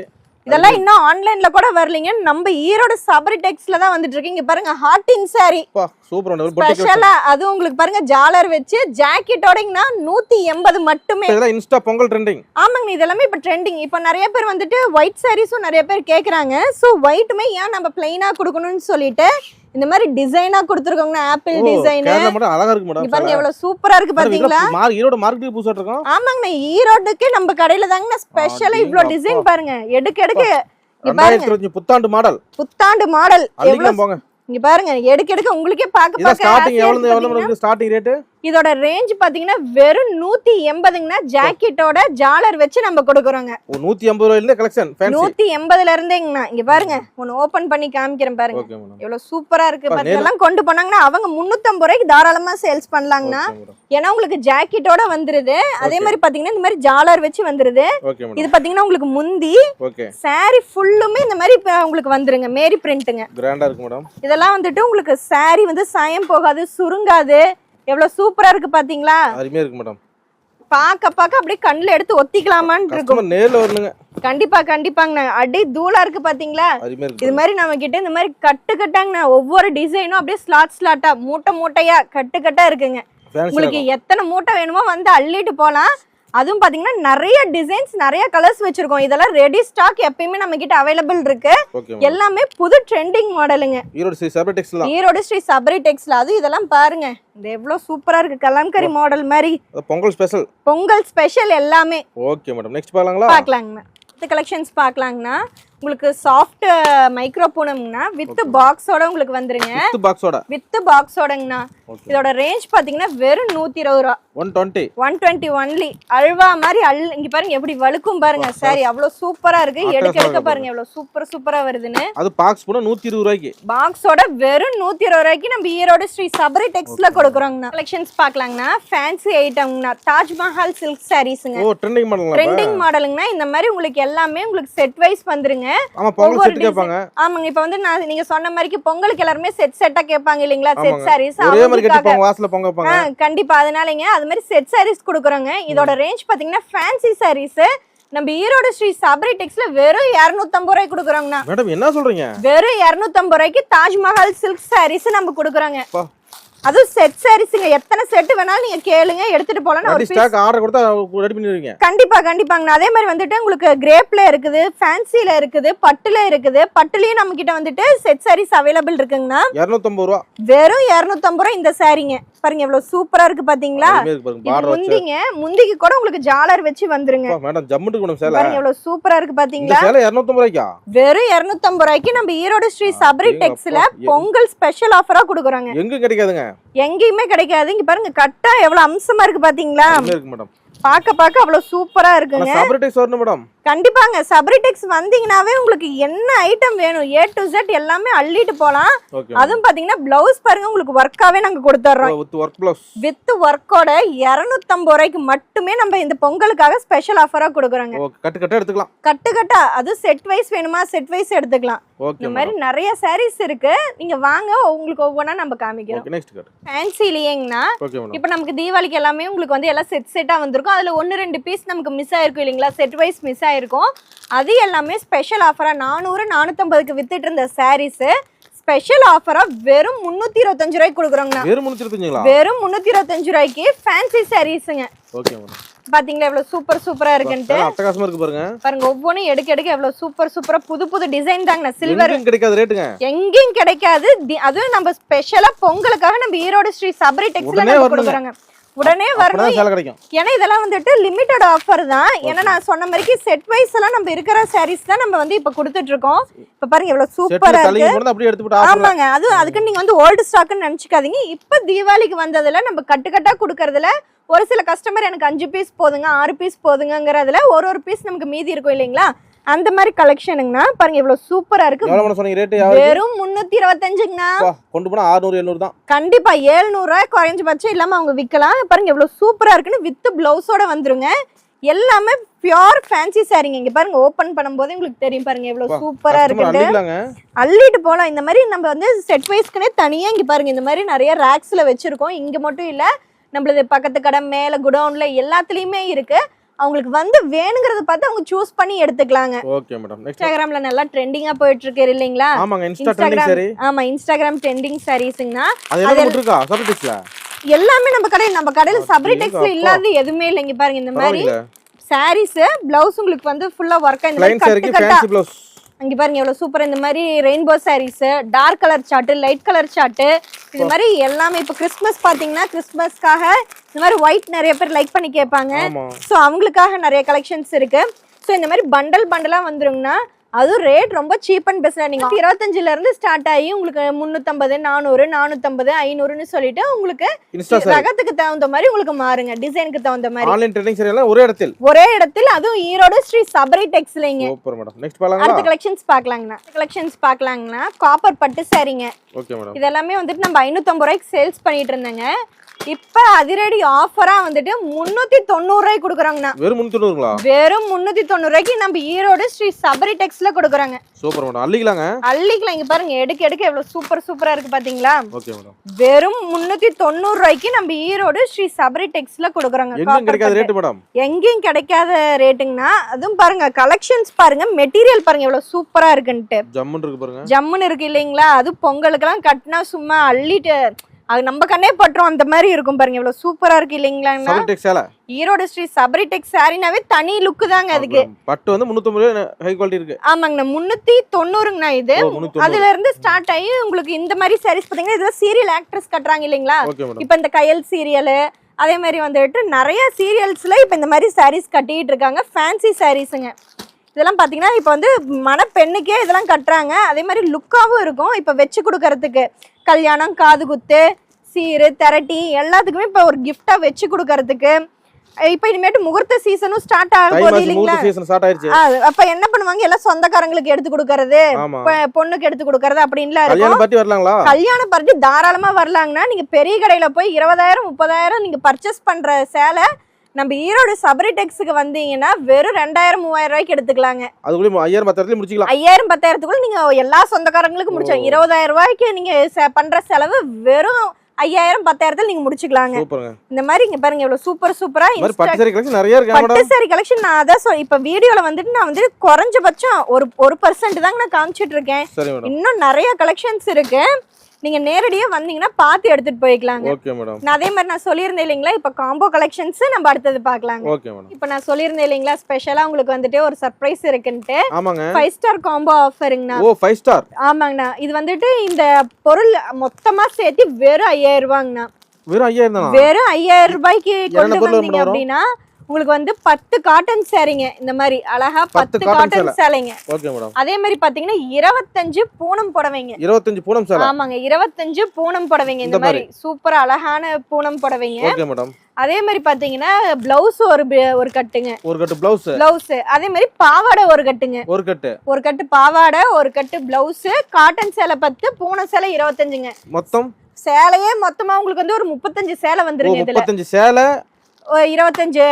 இதெல்லாம் இன்னும் ஆன்லைன்ல கூட வரலீங்க நம்ம ஈரோடு சபரி டெக்ஸ்ல தான் வந்துட்டு இருக்கு. இங்க பாருங்க ஹாட்டின் சாரி சூப்பர் ஸ்பெஷலா அது உங்களுக்கு பாருங்க ஜாலர் வச்சு ஜாக்கெட்டோடங்கன்னா நூத்தி எண்பது மட்டுமே. இதெல்லாம் இன்ஸ்டா பொங்கல் ட்ரெண்டிங் ஆமாங்க இது எல்லாமே இப்போ ட்ரெண்டிங் இப்போ நிறைய பேர் வந்துட்டு ஒயிட் சாரீஸும் நிறைய பேர் கேட்குறாங்க ஸோ ஒயிட்டுமே ஏன் நம்ம பிளைனாக கொடுக்கணும்னு சொல்லிட்டு இந்த மாதிரி டிசைனாக கொடுத்துருக்கோங்கண்ணா ஆப்பிள் டிசைனு மட்டும் அழகா இருக்கு மேடம் பாருங்க எவ்வளவு சூப்பரா இருக்கு பாத்தீங்களா? மார்க் ஈரோட மார்க்கெட்டுக்கு புதுசா இருக்கோம் ஆமாங்கண்ணா ஈரோடுக்கு நம்ம கடையில தாங்கண்ணா ஸ்பெஷலா இவ்ளோ. டிசைன் பாருங்க. எடுக்க எடுக்க. புத்தாண்டு மாடல். புத்தாண்டு மாடல். எவ்வளவு போங்க. இங்க பாருங்க எடுக்க எடுக்க உங்களுக்கே பாக்க பாக்க ஸ்டார்டிங் எவ்வளவு எவ்வளவு ஸ்டார்டிங் ரேட்டு இதோட ரேஞ்ச் பாத்தீங்கன்னா வெறும் நூத்தி எண்பதுங்கண்ணா ஜாக்கெட்டோட ஜாலர் வச்சு நம்ம கொடுக்குறோங்க. நூத்தி ஐம்பது ரூபாயில கலெக்ஷன் நூத்தி எண்பதுல இருந்தேங்கண்ணா. இங்க பாருங்க ஒன்னு ஓபன் பண்ணி காமிக்கிறேன் பாருங்க. எவ்வளவு சூப்பரா இருக்கு பாத்தீங்கன்னா கொண்டு போனாங்கன்னா அவங்க முன்னூத்தம்பது ரூபாய்க்கு தாராளமா சேல்ஸ் பண்ணலாங்கண்ணா. ஏன்னா உங்களுக்கு ஜாக்கெட்டோட வந்துருது. அதே மாதிரி பாத்தீங்கன்னா இந்த மாதிரி ஜாலர் வச்சு வந்துருது. இது பாத்தீங்கன்னா உங்களுக்கு முந்தி saree ஃபுல்லுமே இந்த மாதிரி உங்களுக்கு வந்துருங்க. மேரி பிரிண்ட்டுங்க இதெல்லாம் வந்துட்டு உங்களுக்கு saree வந்து சாயம் போகாது சுருங்காது. எவ்வளவு சூப்பரா இருக்கு பாத்தீங்களா? அருமையா இருக்கு மேடம் பாக்க பாக்க அப்படியே கண்ணுல எடுத்து ஒத்திக்கலாமான்னு இருக்கும் நேர்ல வரணுங்க. கண்டிப்பா கண்டிப்பாங்கண்ணா. அடி தூளா இருக்கு பாத்தீங்களா? இது மாதிரி நம்ம கிட்ட இந்த மாதிரி கட்டு கட்டாங்கண்ணா. ஒவ்வொரு டிசைனும் அப்படியே ஸ்லாட் ஸ்லாட்டா மூட்டை மூட்டையா கட்டு கட்டா இருக்குங்க. உங்களுக்கு எத்தனை மூட்டை வேணுமோ வந்து அள்ளிட்டு போலாம். அதுவும் பாத்தீங்கன்னா நிறைய டிசைன்ஸ் நிறைய கலர்ஸ் வச்சிருக்கோம். இதெல்லாம் ரெடி ஸ்டாக் எப்பயுமே நம்ம கிட்ட அவைலபிள் இருக்கு. எல்லாமே புது ட்ரெண்டிங் மாடலுங்க ஈரோடு ஸ்ரீ சபரி டெக்ஸ்ல ஈரோடு ஸ்ரீ சபரி டெக்ஸ்ல அது இதெல்லாம் பாருங்க. இது எவ்வளவு சூப்பரா இருக்கு. கலம்கரி மாடல் மாதிரி. பொங்கல் ஸ்பெஷல் பொங்கல் ஸ்பெஷல் எல்லாமே. ஓகே மேடம் நெக்ஸ்ட் பார்க்கலாங்களா? பார்க்கலாங்கண்ணா இந்த கலெக்ஷன்ஸ் பார்க்கலாங்கண்ணா. உங்களுக்கு சாஃப்ட் மைக்ரோ பூனம்னா வித் பாக்ஸோட உங்களுக்கு வந்துருங்க. வித் பாக்ஸோட வித் பாக்ஸோடங்கண்ணா இதோட ரேஞ்ச் பாத்தீங்கன்னா வெறும் நூத்தி இருபது ரூபா. One twenty one twenty only halwa மாதிரி அல் இங்க பாருங்க எப்படி வழுக்கும் பாருங்க. சாரி அவ்வளவு சூப்பரா இருக்கு. எடுக்க எடுக்க பாருங்க எவ்வளவு சூப்பர் சூப்பரா வருதுன்னு. அது பாக்ஸ் போனா நூத்தி இருபது ரூபாய்க்கு. பாக்ஸோட வெறும் நூத்தி இருபது ரூபாய்க்கு நம்ம ஈரோடு ஸ்ரீ சபரி டெக்ஸ்ல கொடுக்குறோங்கண்ணா. கலெக்ஷன்ஸ் பார்க்கலாங்கண்ணா ஃபேன்சி ஐட்டம்ங்கண்ணா தாஜ்மஹால் சில்க் சாரீஸுங்க ட்ரெண்டிங் மாடல் ட்ரெண்டிங் மாடலுங்கண்ணா இந்த மாதிரி உங்களுக்கு எல்லாமே உங்களுக்கு செட் வைஸ் வந்துருங்க. கேட்பாங்க. ஆமாங்க இப்ப வந்து நான் நீங்க சொன்ன மாதிரி பொங்கலுக்கு எல்லாருமே செட் செட்டா கேட்பாங்க இல்லைங்களா? செட். சாரீஸ் கண்டிப்பா. அதனாலங்க அது மாதிரி செட் சாரீஸ் கொடுக்குறோங்க. இதோட ரேஞ்ச் பாத்தீங்கன்னா ஃபேன்சி சாரீஸ் நம்ம ஈரோடு ஸ்ரீ சபரி டெக்ஸ்ல வெறும் இரநூத்தம்பது ரூபாய்க்கு கொடுக்குறோங்கண்ணா. மேடம் என்ன சொல்றீங்க? வெறும் இரநூத்தம்பது ரூபாய்க்கு தாஜ்மஹால் சில்க் சாரீஸ் நம்ம கொடுக்குறோங்க. அதுவும் செட் சாரீஸுங்க எத்தனை செட் வேணாலும் நீங்க கேளுங்க. எடுத்துட்டு போலாம் ஒரு ஸ்டாக் ஆர்டர் கொடுத்தா ரெடி பண்ணிடுவீங்க. கண்டிப்பா கண்டிப்பாங்கண்ணா. அதே மாதிரி வந்துட்டு உங்களுக்கு கிரேப்ல இருக்குது ஃபேன்சில இருக்குது பட்டுல இருக்குது. பட்டுலயும் நம்ம கிட்ட வந்துட்டு செட் சாரீஸ் அவைலபிள் இருக்குங்கண்ணா. இரநூத்தம்பது ரூபா. வெறும் இரநூத்தம்பது ரூபா இந்த சாரீங்க பாருங்க எவ்வளவு சூப்பரா இருக்கு பாத்தீங்களா? முந்திங்க. முந்திக்கு கூட உங்களுக்கு ஜாலர் வச்சு வந்துருங்க. மேடம் ஜம்முட்டு கொண்டு சேலை. பாருங்க எவ்வளவு சூப்பரா இருக்கு பாத்தீங்களா? சேலை இரநூத்தம்பது ரூபாய்க்கா? வெறும் இருநூத்தம்பது ரூபாய்க்கு நம்ம ஈரோடு ஸ்ரீ சபரி. டெக்ஸ்ல பொங்கல் ஸ்பெஷல் ஆஃபரா கொடுக்குறாங்க. எங்க கிடைக்காதுங்க. எங்கேயுமே கிடைக்காது. இங்க பாருங்க கட்டா எவ்வளவு அம்சமா இருக்கு பாத்தீங்களா? இருக்கு மேடம் பார்க்க பார்க்க அவ்வளவு சூப்பரா இருக்குங்க. சபரி டேக்ஸ் வரணும் மேடம். கண்டிப்பாங்க சபரி டெக்ஸ் வந்தீங்கன்னாவே உங்களுக்கு என்ன ஐட்டம் வேணும்? ஏ டு Z எல்லாமே அள்ளிட்டு போலாம். அதுவும் பாத்தீங்கன்னா பிளவுஸ் பாருங்க உங்களுக்கு ஒர்க்காவே நாங்க கொடுத்துட்றோம் வித் ஒர்க் பிளஸ் வித் ஒர்க்கோட இரநூத்தம்பது ரூபாய்க்கு மட்டுமே நம்ம இந்த பொங்கலுக்காக ஸ்பெஷல் ஆஃபரா கொடுக்குறோங்க. கட்டு கட்டா எடுத்துக்கலாம். கட்டு கட்டா அது செட் வைஸ் வேணுமா? செட் வைஸ் எடுத்துக்கலாம். இந்த மாதிரி நிறைய சாரீஸ் இருக்கு. நீங்க வாங்க உங்களுக்கு ஒவ்வொன்றா நம்ம காமிக்கிறோம். நெக்ஸ்ட் கட் மேடம் இப்போ நமக்கு தீபாவளிக்கு எல்லாமே உங்களுக்கு வந்து எல்லாம் செட் செட்டாக வந்திருக்கும். அதில் ஒன்று ரெண்டு பீஸ் நமக்கு மிஸ் ஆயிருக்கும் இல்லைங்களா? செட் வைஸ் மிஸ் ஆயிருக்கும். அது எல்லாமே ஸ்பெஷல் ஆஃபராக நானூறு நானூற்றம்பதுக்கு வித்துட்டு இருந்த சாரீஸு ஸ்பெஷல் ஆஃபராக வெறும் முந்நூற்றி இருபத்தஞ்சு ரூபாய்க்கு கொடுக்குறோங்கண்ணா. வெறும் முன்னூத்தி வெறும் இருபத்தஞ்சு ரூபாய்க்கு ஃபேன்சி சாரீஸுங்க ஓகே பாத்தீங்களா எவ்வளவு சூப்பர் சூப்பரா இருக்குன்ட்டு? அட்டகாசமா இருக்கு பாருங்க. பாருங்க ஒவ்வொன்றும் எடுக்க எடுக்க எவ்வளவு சூப்பர் சூப்பரா புது புது டிசைன் தாங்கண்ணா சில்வர் எங்கேயும் கிடைக்காது ரேட்டுங்க எங்கேயும் கிடைக்காது. அதுவும் நம்ம ஸ்பெஷலா பொங்கலுக்காக நம்ம ஈரோடு ஸ்ரீ சபரி டெக்ஸ்ல. கொடுக்குறாங்க. உடனே வரணும் அப்பதான் சேலை கிடைக்கும். ஏன்னா இதெல்லாம் வந்துட்டு லிமிட்டட் ஆஃபர் தான். ஏன்னா நான் சொன்ன மாதிரி செட் வைஸ் எல்லாம் நம்ம இருக்கிற சாரீஸ் தான் நம்ம வந்து இப்ப கொடுத்துட்டு இருக்கோம் இப்ப பாருங்க எவ்வளவு சூப்பரா இருக்கு. அப்படியே ஆமாங்க. அது அதுக்கு நீங்க வந்து ஓல்டு ஸ்டாக்னு நினைச்சுக்காதீங்க. இப்ப தீபாவளிக்கு வந்ததுல நம்ம கட்டு கட்டா கொடுக்கறதுல ஒரு சில கஸ்டமர் எனக்கு அஞ்சு பீஸ் போதுங்க ஆறு பீஸ் போதுங்கறதுல ஒரு ஒரு பீஸ் நமக்கு மீதி இருக்கும் இல்லைங்களா? அந்த மாதிரி கலெக்ஷனுங்கண்ணா பாருங்க எவ்வளவு சூப்பரா இருக்கு வெறும் முன்னூத்தி இருபத்தஞ்சுங்கண்ணா. கொண்டு போனா 600 700 தான். கண்டிப்பா 700 ரூபாய் குறைஞ்சபட்சம் இல்லாம அவங்க விற்கலாம் பாருங்க எவ்வளவு சூப்பரா இருக்குன்னு வித் பிளவுஸோட வந்துருங்க. எல்லாமே பியோர் ஃபேன்சி சாரிங்க இங்க பாருங்க ஓபன் பண்ணும்போது உங்களுக்கு தெரியும் பாருங்க எவ்வளவு சூப்பரா அள்ளிக்கலாங்க அள்ளிட்டு போலாம். இந்த மாதிரி நம்ம வந்து செட் வைஸ்க்குனே தனியா இங்க பாருங்க இந்த மாதிரி நிறைய ரேக்ஸ்ல வச்சிருக்கோம். இங்க மட்டும் இல்ல நம்மளது பக்கத்து கடை மேல குடோன்ல எல்லாத்துலயுமே இருக்கு. அவங்களுக்கு வந்து வேணுங்கிறத பார்த்து அவங்க சூஸ் பண்ணி எடுத்துக்கலாங்க. ஓகே மேடம் இன்ஸ்டாகிராம்ல நல்லா ட்ரெண்டிங்கா போயிட்டு இருக்கு இல்லைங்களா? ஆமாங்க இன்ஸ்டா ட்ரெண்டிங் சரி ஆமா இன்ஸ்டாகிராம் ட்ரெண்டிங் சாரீஸ்ங்கண்ணா அது என்ன போட்டுருக்கா சபரி டேக்ஸ்ல எல்லாமே நம்ம கடையில் நம்ம கடையில சபரி அப்படிங்களா? டெக்ஸ்ல இல்லாத எதுவுமே இல்லைங்க பாருங்க இந்த மாதிரி சாரீஸ் பிளவுஸ் உங்களுக்கு வந்து ஃபுல்லா ஒர்க்கா இந்த மாதிரி பிளைன் கட்டு இங்க பாருங்க எவ்வளவு சூப்பர் இந்த மாதிரி rainbow saris dark colour chart light colour chart இது மாதிரி எல்லாமே இப்போ கிறிஸ்மஸ் பாத்தீங்கன்னா கிறிஸ்மஸ்க்காக இந்த மாதிரி ஒயிட் நிறைய பேர் லைக் பண்ணி கேட்பாங்க. ஸோ அவங்களுக்காக நிறைய கலெக்ஷன்ஸ் இருக்கு. ஸோ இந்த மாதிரி பண்டல் பண்டலா வந்துருங்கன்னா அதுவும் ரேட் ரொம்ப சீப் அண்ட் பெஸ்ட் நீங்க இருபத்தஞ்சுல இருந்து ஸ்டார்ட் ஆகி உங்களுக்கு முந்நூற்றம்பது நானூறு நானூற்றம்பது ஐநூறுன்னு சொல்லிட்டு உங்களுக்கு ரகத்துக்கு தகுந்த மாதிரி உங்களுக்கு மாறுங்க. டிசைனுக்கு தகுந்த மாதிரி. ஆன்லைன் ட்ரெண்டிங் சரி எல்லாம் ஒரே இடத்தில். ஒரே இடத்துல. அதுவும் ஈரோடு ஸ்ரீ சபரி டெக்ஸ்லைங்க சூப்பர் மேடம் நெக்ஸ்ட் பாலாங்களா? அடுத்த கலெக்ஷன்ஸ் பார்க்கலாங்கண்ணா. கலெக்ஷன்ஸ் பார்க்கலாங்கண்ணா. காப்பர் பட்டு சாரீங்க. ஓகே மேடம் இது எல்லாமே வந்துட்டு நம்ம ஐநூற்றம்பது ரூபாய்க்கு சேல்ஸ் பண்ணிட்டு இருந்தேங்க. இப்போ அதிரடி ஆஃபரா வந்துட்டு முந்நூற்றி தொண்ணூறுரூவாய்க்கு கொடுக்குறாங்கண்ணா. வெறும் முந்நூறுங்களா வெறும் முந்நூற்றி தொண்ணூறுரூவாய்க்கு நம்ம ஈரோடு ஸ்ரீ சபரி டெக்ஸ்ல கொடுக்குறாங்க. Super madam. அள்ளிக்கலாங்க? அள்ளிக்கலாம். இங்க பாருங்க எடுக்க எடுக்க எவ்வளவு சூப்பர் சூப்பரா இருக்கு பாத்தீங்களா? வெறும் முந்நூற்றி தொண்ணூறு ரூபாய்க்கு நம்ம ஈரோடு ஸ்ரீ சபரி டெக்ஸ்ல கொடுக்குறாங்க. எங்கேயும் கிடைக்காத ரேட்டுங்கண்ணா அதுவும் பாருங்க கலெக்ஷன்ஸ் பாருங்க மெட்டீரியல் பாருங்க எவ்வளவு சூப்பரா இருக்குன்ட்டு. ஜம்முன்னு இருக்கு பாருங்க. ஜம்முன்னு இருக்கு இல்லைங்களா? அது பொங்கலுக்கெல்லாம் கட்டினா சும்மா அள்ளிட்டு அது நம்ம கண்ணே பட்டுரும். அந்த மாதிரி இருக்கும் பாருங்க. எவ்வளவு சூப்பரா இருக்கு சேலை. ஈரோடு ஸ்ரீ சபரி டெக்ஸ் சாரினாவே தனி லுக்கு தாங்க அதுக்கு. பட்டு வந்து ஹை குவாலிட்டி இருக்கு. ஆமாங்கண்ணா. முன்னூத்தி தொண்ணூறுங்கண்ணா இது. ஓ, 390. அதுல இருந்து ஸ்டார்ட் ஆகி உங்களுக்கு இந்த மாதிரி சாரீஸ் பாத்தீங்கன்னா இதெல்லாம் சீரியல் ஆக்ட்ரஸ் கட்டுறாங்க இல்லைங்களா? இப்ப இந்த கயல் சீரியலு அதே மாதிரி வந்துட்டு நிறைய சீரியல்ஸ்ல இப்ப இந்த மாதிரி சாரீஸ் கட்டிட்டு இருக்காங்க. ஃபேன்சி சாரீஸுங்க இதெல்லாம் பாத்தீங்கன்னா இப்போ வந்து மணப்பெண்ணுக்கே இதெல்லாம் கட்டுறாங்க. அதே மாதிரி லுக்காவும் இருக்கும். இப்போ வச்சு கொடுக்கறதுக்கு. கல்யாணம் காது குத்து சீரு திரட்டி எல்லாத்துக்குமே இப்போ ஒரு gift-ஆ வச்சு கொடுக்கறதுக்கு. இப்போ இனிமேட்டு முகூர்த்த சீசனும் ஸ்டார்ட் தை ஆகும் போது மாசம் இல்லைங்களா? அப்ப என்ன பண்ணுவாங்க? எல்லாம் சொந்தக்காரங்களுக்கு எடுத்து கொடுக்கறது பொண்ணுக்கு எடுத்து கொடுக்கறது அப்படின்லாம் இருக்கும். கல்யாணம் பார்ட்டி தாராளமா வரலாங்கன்னா நீங்க பெரிய கடையில போய் இருபதாயிரம் முப்பதாயிரம் நீங்க பர்ச்சேஸ் பண்ற சேலை நம்ம ஈரோடு சபரி டெக்ஸுக்கு வந்தீங்கன்னா வெறும் ரெண்டாயிரம் மூவாயிரம் ரூபாய்க்கு எடுத்துக்கலாங்க. அதுக்குள்ளே ஐயாயிரம் பத்தாயிரத்துல முடிச்சிக்கலாம். ஐயாயிரம் பத்தாயிரத்துக்குள்ள நீங்க எல்லா சொந்தக்காரங்களுக்கும் முடிச்சோம் இருபதாயிரம் ரூபாய்க்கு நீங்க பண்ற செலவு வெறும் ஐயாயிரம் பத்தாயிரத்துல நீங்க முடிச்சுக்கலாங்க. இந்த மாதிரி இங்க பாருங்க இவ்வளவு சூப்பர் சூப்பரா இந்த மாதிரி பட்டு சாரி கலெக்ஷன் நான் அதான் சொல் இப்ப வீடியோல வந்துட்டு நான் வந்து குறைஞ்சபட்சம் ஒரு ஒரு பர்சன்ட் தாங்க நான் காமிச்சிட்டு இருக்கேன். இன்னும் நிறைய கலெக்ஷன்ஸ் இருக்கு. நீங்க நேரடியா வந்தீங்கன்னா பார்த்து எடுத்துட்டு போய்க்கலாங்க. Okay madam. நான் அதே மாதிரி நான் சொல்லியிருந்தேன் இல்லைங்களா? இப்போ காம்போ கலெக்ஷன்ஸ் நம்ம அடுத்தது பார்க்கலாங்க. Okay madam. இப்போ நான் சொல்லியிருந்தேன் இல்லைங்களா? ஸ்பெஷலா உங்களுக்கு வந்துட்டு ஒரு சர்ப்ரைஸ் இருக்குன்ட்டு. ஆமாங்க. ஃபைவ் ஸ்டார் காம்போ ஆஃபருங்கண்ணா ஓ ஃபைவ் ஸ்டார் ஆமாங்கண்ணா. இது வந்துட்டு இந்த பொருள் மொத்தமா சேர்த்து வெறும் ஐயாயிரம் ரூபாங்கண்ணா. வெறும் ஐயாயிரம் வெறும் ஐயாயிரம் ரூபாய்க்கு கொண்டு வந்தீங்க? அப்படின்னா உங்களுக்கு வந்து பத்து காட்டன் சேரீங்க இந்த மாதிரி அழகா பத்து காட்டன் சேலைங்க. Okay madam. அதே மாதிரி பாத்தீங்கன்னா இருபத்தஞ்சு பூனம் புடவைங்க. இருபத்தஞ்சு பூனம் சேலை. ஆமாங்க இருபத்தஞ்சு பூனம் புடவைங்க. இந்த மாதிரி. சூப்பர் அழகான பூனம் புடவைங்க. Okay madam. அதே மாதிரி பாத்தீங்கன்னா பிளவுஸ் ஒரு ஒரு கட்டுங்க. ஒரு கட்டு பிளவுஸ் பிளவுஸ் அதே மாதிரி பாவாடை ஒரு கட்டுங்க. ஒரு கட்டு. ஒரு கட்டு பாவாடை ஒரு கட்டு பிளவுஸ் காட்டன் சேலை பத்து பூனை சேலை இருபத்தஞ்சுங்க. மொத்தம்? சேலையே மொத்தமா உங்களுக்கு வந்து ஒரு முப்பத்தஞ்சு சேலை வந்துருங்க இதுல. முப்பத்தஞ்சு சேலை இருபத்தஞ்சு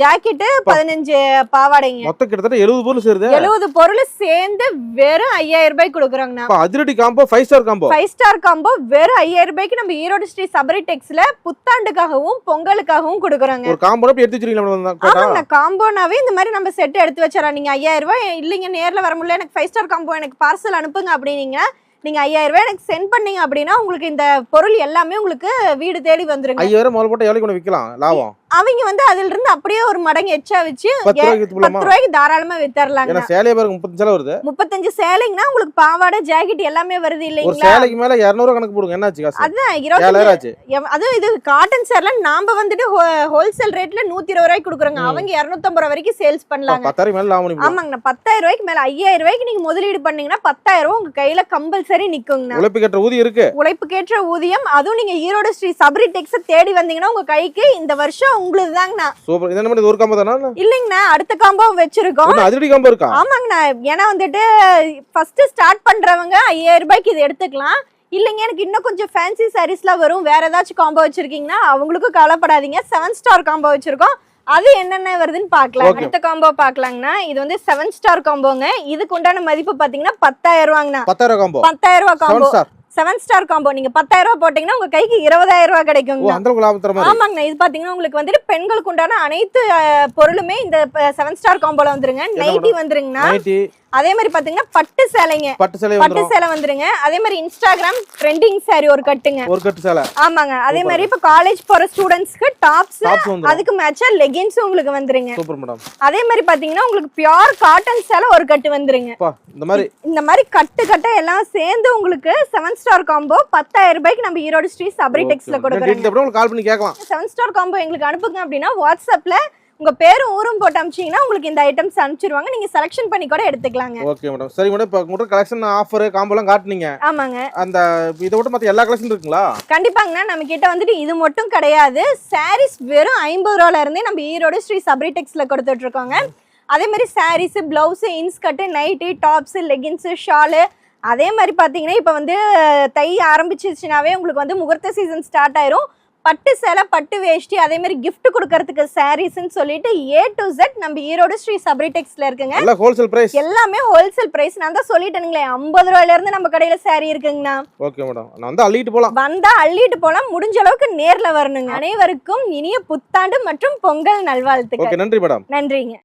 ஜாக்கெட்டு பதினஞ்சு பாவாடைங்க. மொத்தம் கிட்டத்தட்ட எழுபது பொருள் சேருது. எழுபது பொருள் சேர்ந்து வெறும் ஐயாயிரம் ரூபாய்க்கு கொடுக்குறோங்கண்ணா. அதிரடி combo five star combo? Five star combo வெறும் ஐயாயிரம் ரூபாய்க்கு நம்ம ஈரோடு ஸ்ரீ சபரி டெக்ஸ்ல புத்தாண்டுக்காகவும் பொங்கலுக்காகவும் கொடுக்குறோங்க. ஒரு காம்போ எடுத்து வச்சிருக்கீங்களா காம்போனாவே இந்த மாதிரி நம்ம செட் எடுத்து வச்சிடலாம் நீங்க ஐயாயிரம் ரூபாய் இல்லைங்க நேர்ல வர முடியல எனக்கு ஃபைவ் ஸ்டார் காம்போ எனக்கு பார்சல் அனுப்புங்க அப்படின்னீங்க நீங்க ஐயாயிரம் ரூபாய் எனக்கு சென்ட் பண்ணீங்க அப்படின்னா உங்களுக்கு இந்த பொருள் எல்லாமே உங்களுக்கு வீடு தேடி வந்துருங்க. ஐயாயிரம் முதல்ல போட்டு எவ்வளவு விற்கலாம் லாபம். அவங்க வந்து அதுல இருந்து அப்படியே ஒரு மடங்கு எச்சா வச்சு பத்து ரூபாய்க்கு தாராளமா வித்தரலாங்க. சேலையே பாருங்க முப்பத்தஞ்சு சேலை வருது. முப்பத்தஞ்சு சேலைங்கன்னா உங்களுக்கு பாவாடை ஜாக்கெட் எல்லாமே வருது இல்லைங்களா? சேலைக்கு மேல இரநூறு கணக்கு போடுங்க என்னாச்சு அதான் எவ்- அதுவும் இது காட்டன் சேர்ல நாம வந்துட்டு ஹோல்சேல் ரேட்ல நூத்தி இருபது ரூபாய்க்கு கொடுக்குறோங்க. அவங்க இருநூத்தம்பது ரூபாய் வரைக்கும் சேல்ஸ் பண்ணலாங்க. பத்தாயிரம் மேல லாபம் ஆமாங்கண்ணா பத்தாயிரம் ரூபாய்க்கு மேல ஐயாயிரம் ரூபாய்க்கு நீங்க முதலீடு பண்ணீங்கன்னா பத்தாயிரம் ரூபாய் உங்க கையில கம்பல்சரி நிக்குங்கண்ணா. உழைப்பு கட்டுற ஊதி இருக்கு. உழைப்புக்கேற்ற ஊதியம். அதுவும் நீங்க ஈரோடு ஸ்ரீ சபரி டெக்ஸ தேடி வந்தீங்கன்னா உங்க கைக்கு இந்த வருஷம் உங்களுக்கு தாங்கண்ணா சூப்பர் என்ன மாதிரி ஒரு காம்போ தானா இல்லைங்கண்ணா அடுத்த காம்போ வச்சிருக்கோம். அதிரடி காம்போ இருக்கா? ஆமாங்கண்ணா. ஏன்னா வந்துட்டு ஃபர்ஸ்ட் ஸ்டார்ட் பண்றவங்க ஐயாயிரம் ரூபாய்க்கு இது எடுத்துக்கலாம். இல்லைங்க எனக்கு இன்னும் கொஞ்சம் ஃபேன்சி சாரீஸ்லாம் வரும். வேற ஏதாச்சும் காம்போ வச்சிருக்கீங்கன்னா அவங்களுக்கும் கவலைப்படாதீங்க. செவன் ஸ்டார் காம்போ வச்சிருக்கோம். அது என்னென்ன வருதுன்னு பார்க்கலாம். அடுத்த காம்போ பார்க்கலாங்கண்ணா. இது வந்து செவன் ஸ்டார் காம்போங்க இதுக்கு உண்டான மதிப்பு பாத்தீங்கன்னா பத்தாயிரம் ரூபாங்கண்ணா. பத்தாயிரம் காம்போ பத்தாயிரம் seven combo seven star combo நீங்க பத்தாயிரம் ரூபாய் போட்டீங்கன்னா உங்க கைக்கு இருபதாயிரம் ரூபாய் மாதிரி ஆமாங்கண்ணா இது பாத்தீங்கன்னா உங்களுக்கு வந்துட்டு பெண்களுக்கு உண்டான அனைத்து பொருளுமே இந்த செவன் ஸ்டார் காம்போல வந்துருங்க. நைட்டி வந்துருங்கண்ணா. அதே மாதிரி பாத்தீங்கன்னா பட்டு சேலைங்க. பட்டு சேலை பட்டு சேலை வந்துருங்க. அதே மாதிரி இன்ஸ்டாகிராம் ட்ரெண்டிங் saree ஒரு கட்டுங்க. ஒரு கட்டு சேலை. ஆமாங்க. அதே மாதிரி இப்ப காலேஜ் போற ஸ்டூடெண்ட்ஸ்க்கு டாப்ஸ் அதுக்கு மேட்சா லெகின்ஸ் உங்களுக்கு வந்துருங்க. சூப்பர் மேடம் அதே மாதிரி பாத்தீங்கன்னா உங்களுக்கு பியோர் காட்டன் சேலை ஒரு கட்டு வந்துருங்க. இந்த மாதிரி இந்த மாதிரி கட்டு கட்ட எல்லாம் சேர்ந்து உங்களுக்கு செவன் ஸ்டார் காம்போ பத்தாயிரம் ரூபாய்க்கு நம்ம ஈரோடு ஸ்ட்ரீட் சபரி டெக்ஸ்ல உங்களுக்கு கால் பண்ணி கேட்கலாம். செவன் ஸ்டார் காம்போ எங்களுக்கு அனுப்புங்க அப்படின்னா வாட்ஸ்அப்ல உங்க பேரும் ஊரும் போட்டு அனுப்பிச்சீங்கன்னா உங்களுக்கு இந்த ஐட்டம்ஸ் அனுப்பிச்சிருவாங்க. நீங்க செலக்ஷன் பண்ணி கூட எடுத்துக்கலாங்க. ஓகே மேடம் சரி மேடம் இப்போ உங்கள்கிட்ட கலெக்ஷன் ஆஃபர் காம்போலாம் காட்டுனீங்க. ஆமாங்க. அந்த இதை விட்டு மற்ற எல்லா கலெக்ஷன் இருக்குங்களா? கண்டிப்பாங்கண்ணா. நம்ம கிட்ட வந்துட்டு இது மட்டும் கிடையாது. சாரீஸ் வெறும் ஐம்பது ரூபால இருந்தே நம்ம ஈரோடு ஸ்ரீ சபரி டெக்ஸ்ல கொடுத்துட்டு இருக்கோங்க. அதே மாதிரி saris blouse inskirt nightie tops leggings shawl அதே மாதிரி பார்த்தீங்கன்னா இப்போ வந்து தை ஆரம்பிச்சிச்சுனாவே உங்களுக்கு வந்து முகூர்த்த சீசன் ஸ்டார்ட் ஆயிரும். பட்டு சேலை பட்டு வேஷ்டி அதே மாதிரி gift கொடுக்கறதுக்கு சாரீஸ்ன்னு சொல்லிட்டு ஏ டு Z நம்ம ஈரோடு ஸ்ரீ சபரி டெக்ஸ்ல இருக்குங்க. எல்லாம் ஹோல்சேல் பிரைஸ் எல்லாமே ஹோல்சேல் பிரைஸ் நான் தான் சொல்லிட்டேனுங்களே ஐம்பது ரூபாயில இருந்து நம்ம கடையில saree இருக்குங்கண்ணா. ஓகே மேடம் நான் வந்து அள்ளிட்டு போகலாம் வந்தா அள்ளிட்டு போலாம் முடிஞ்ச அளவுக்கு நேர்ல வரணுங்க. அனைவருக்கும் இனிய புத்தாண்டு மற்றும் பொங்கல் நல்வாழ்த்துக்கள். நன்றி மேடம் நன்றிங்க.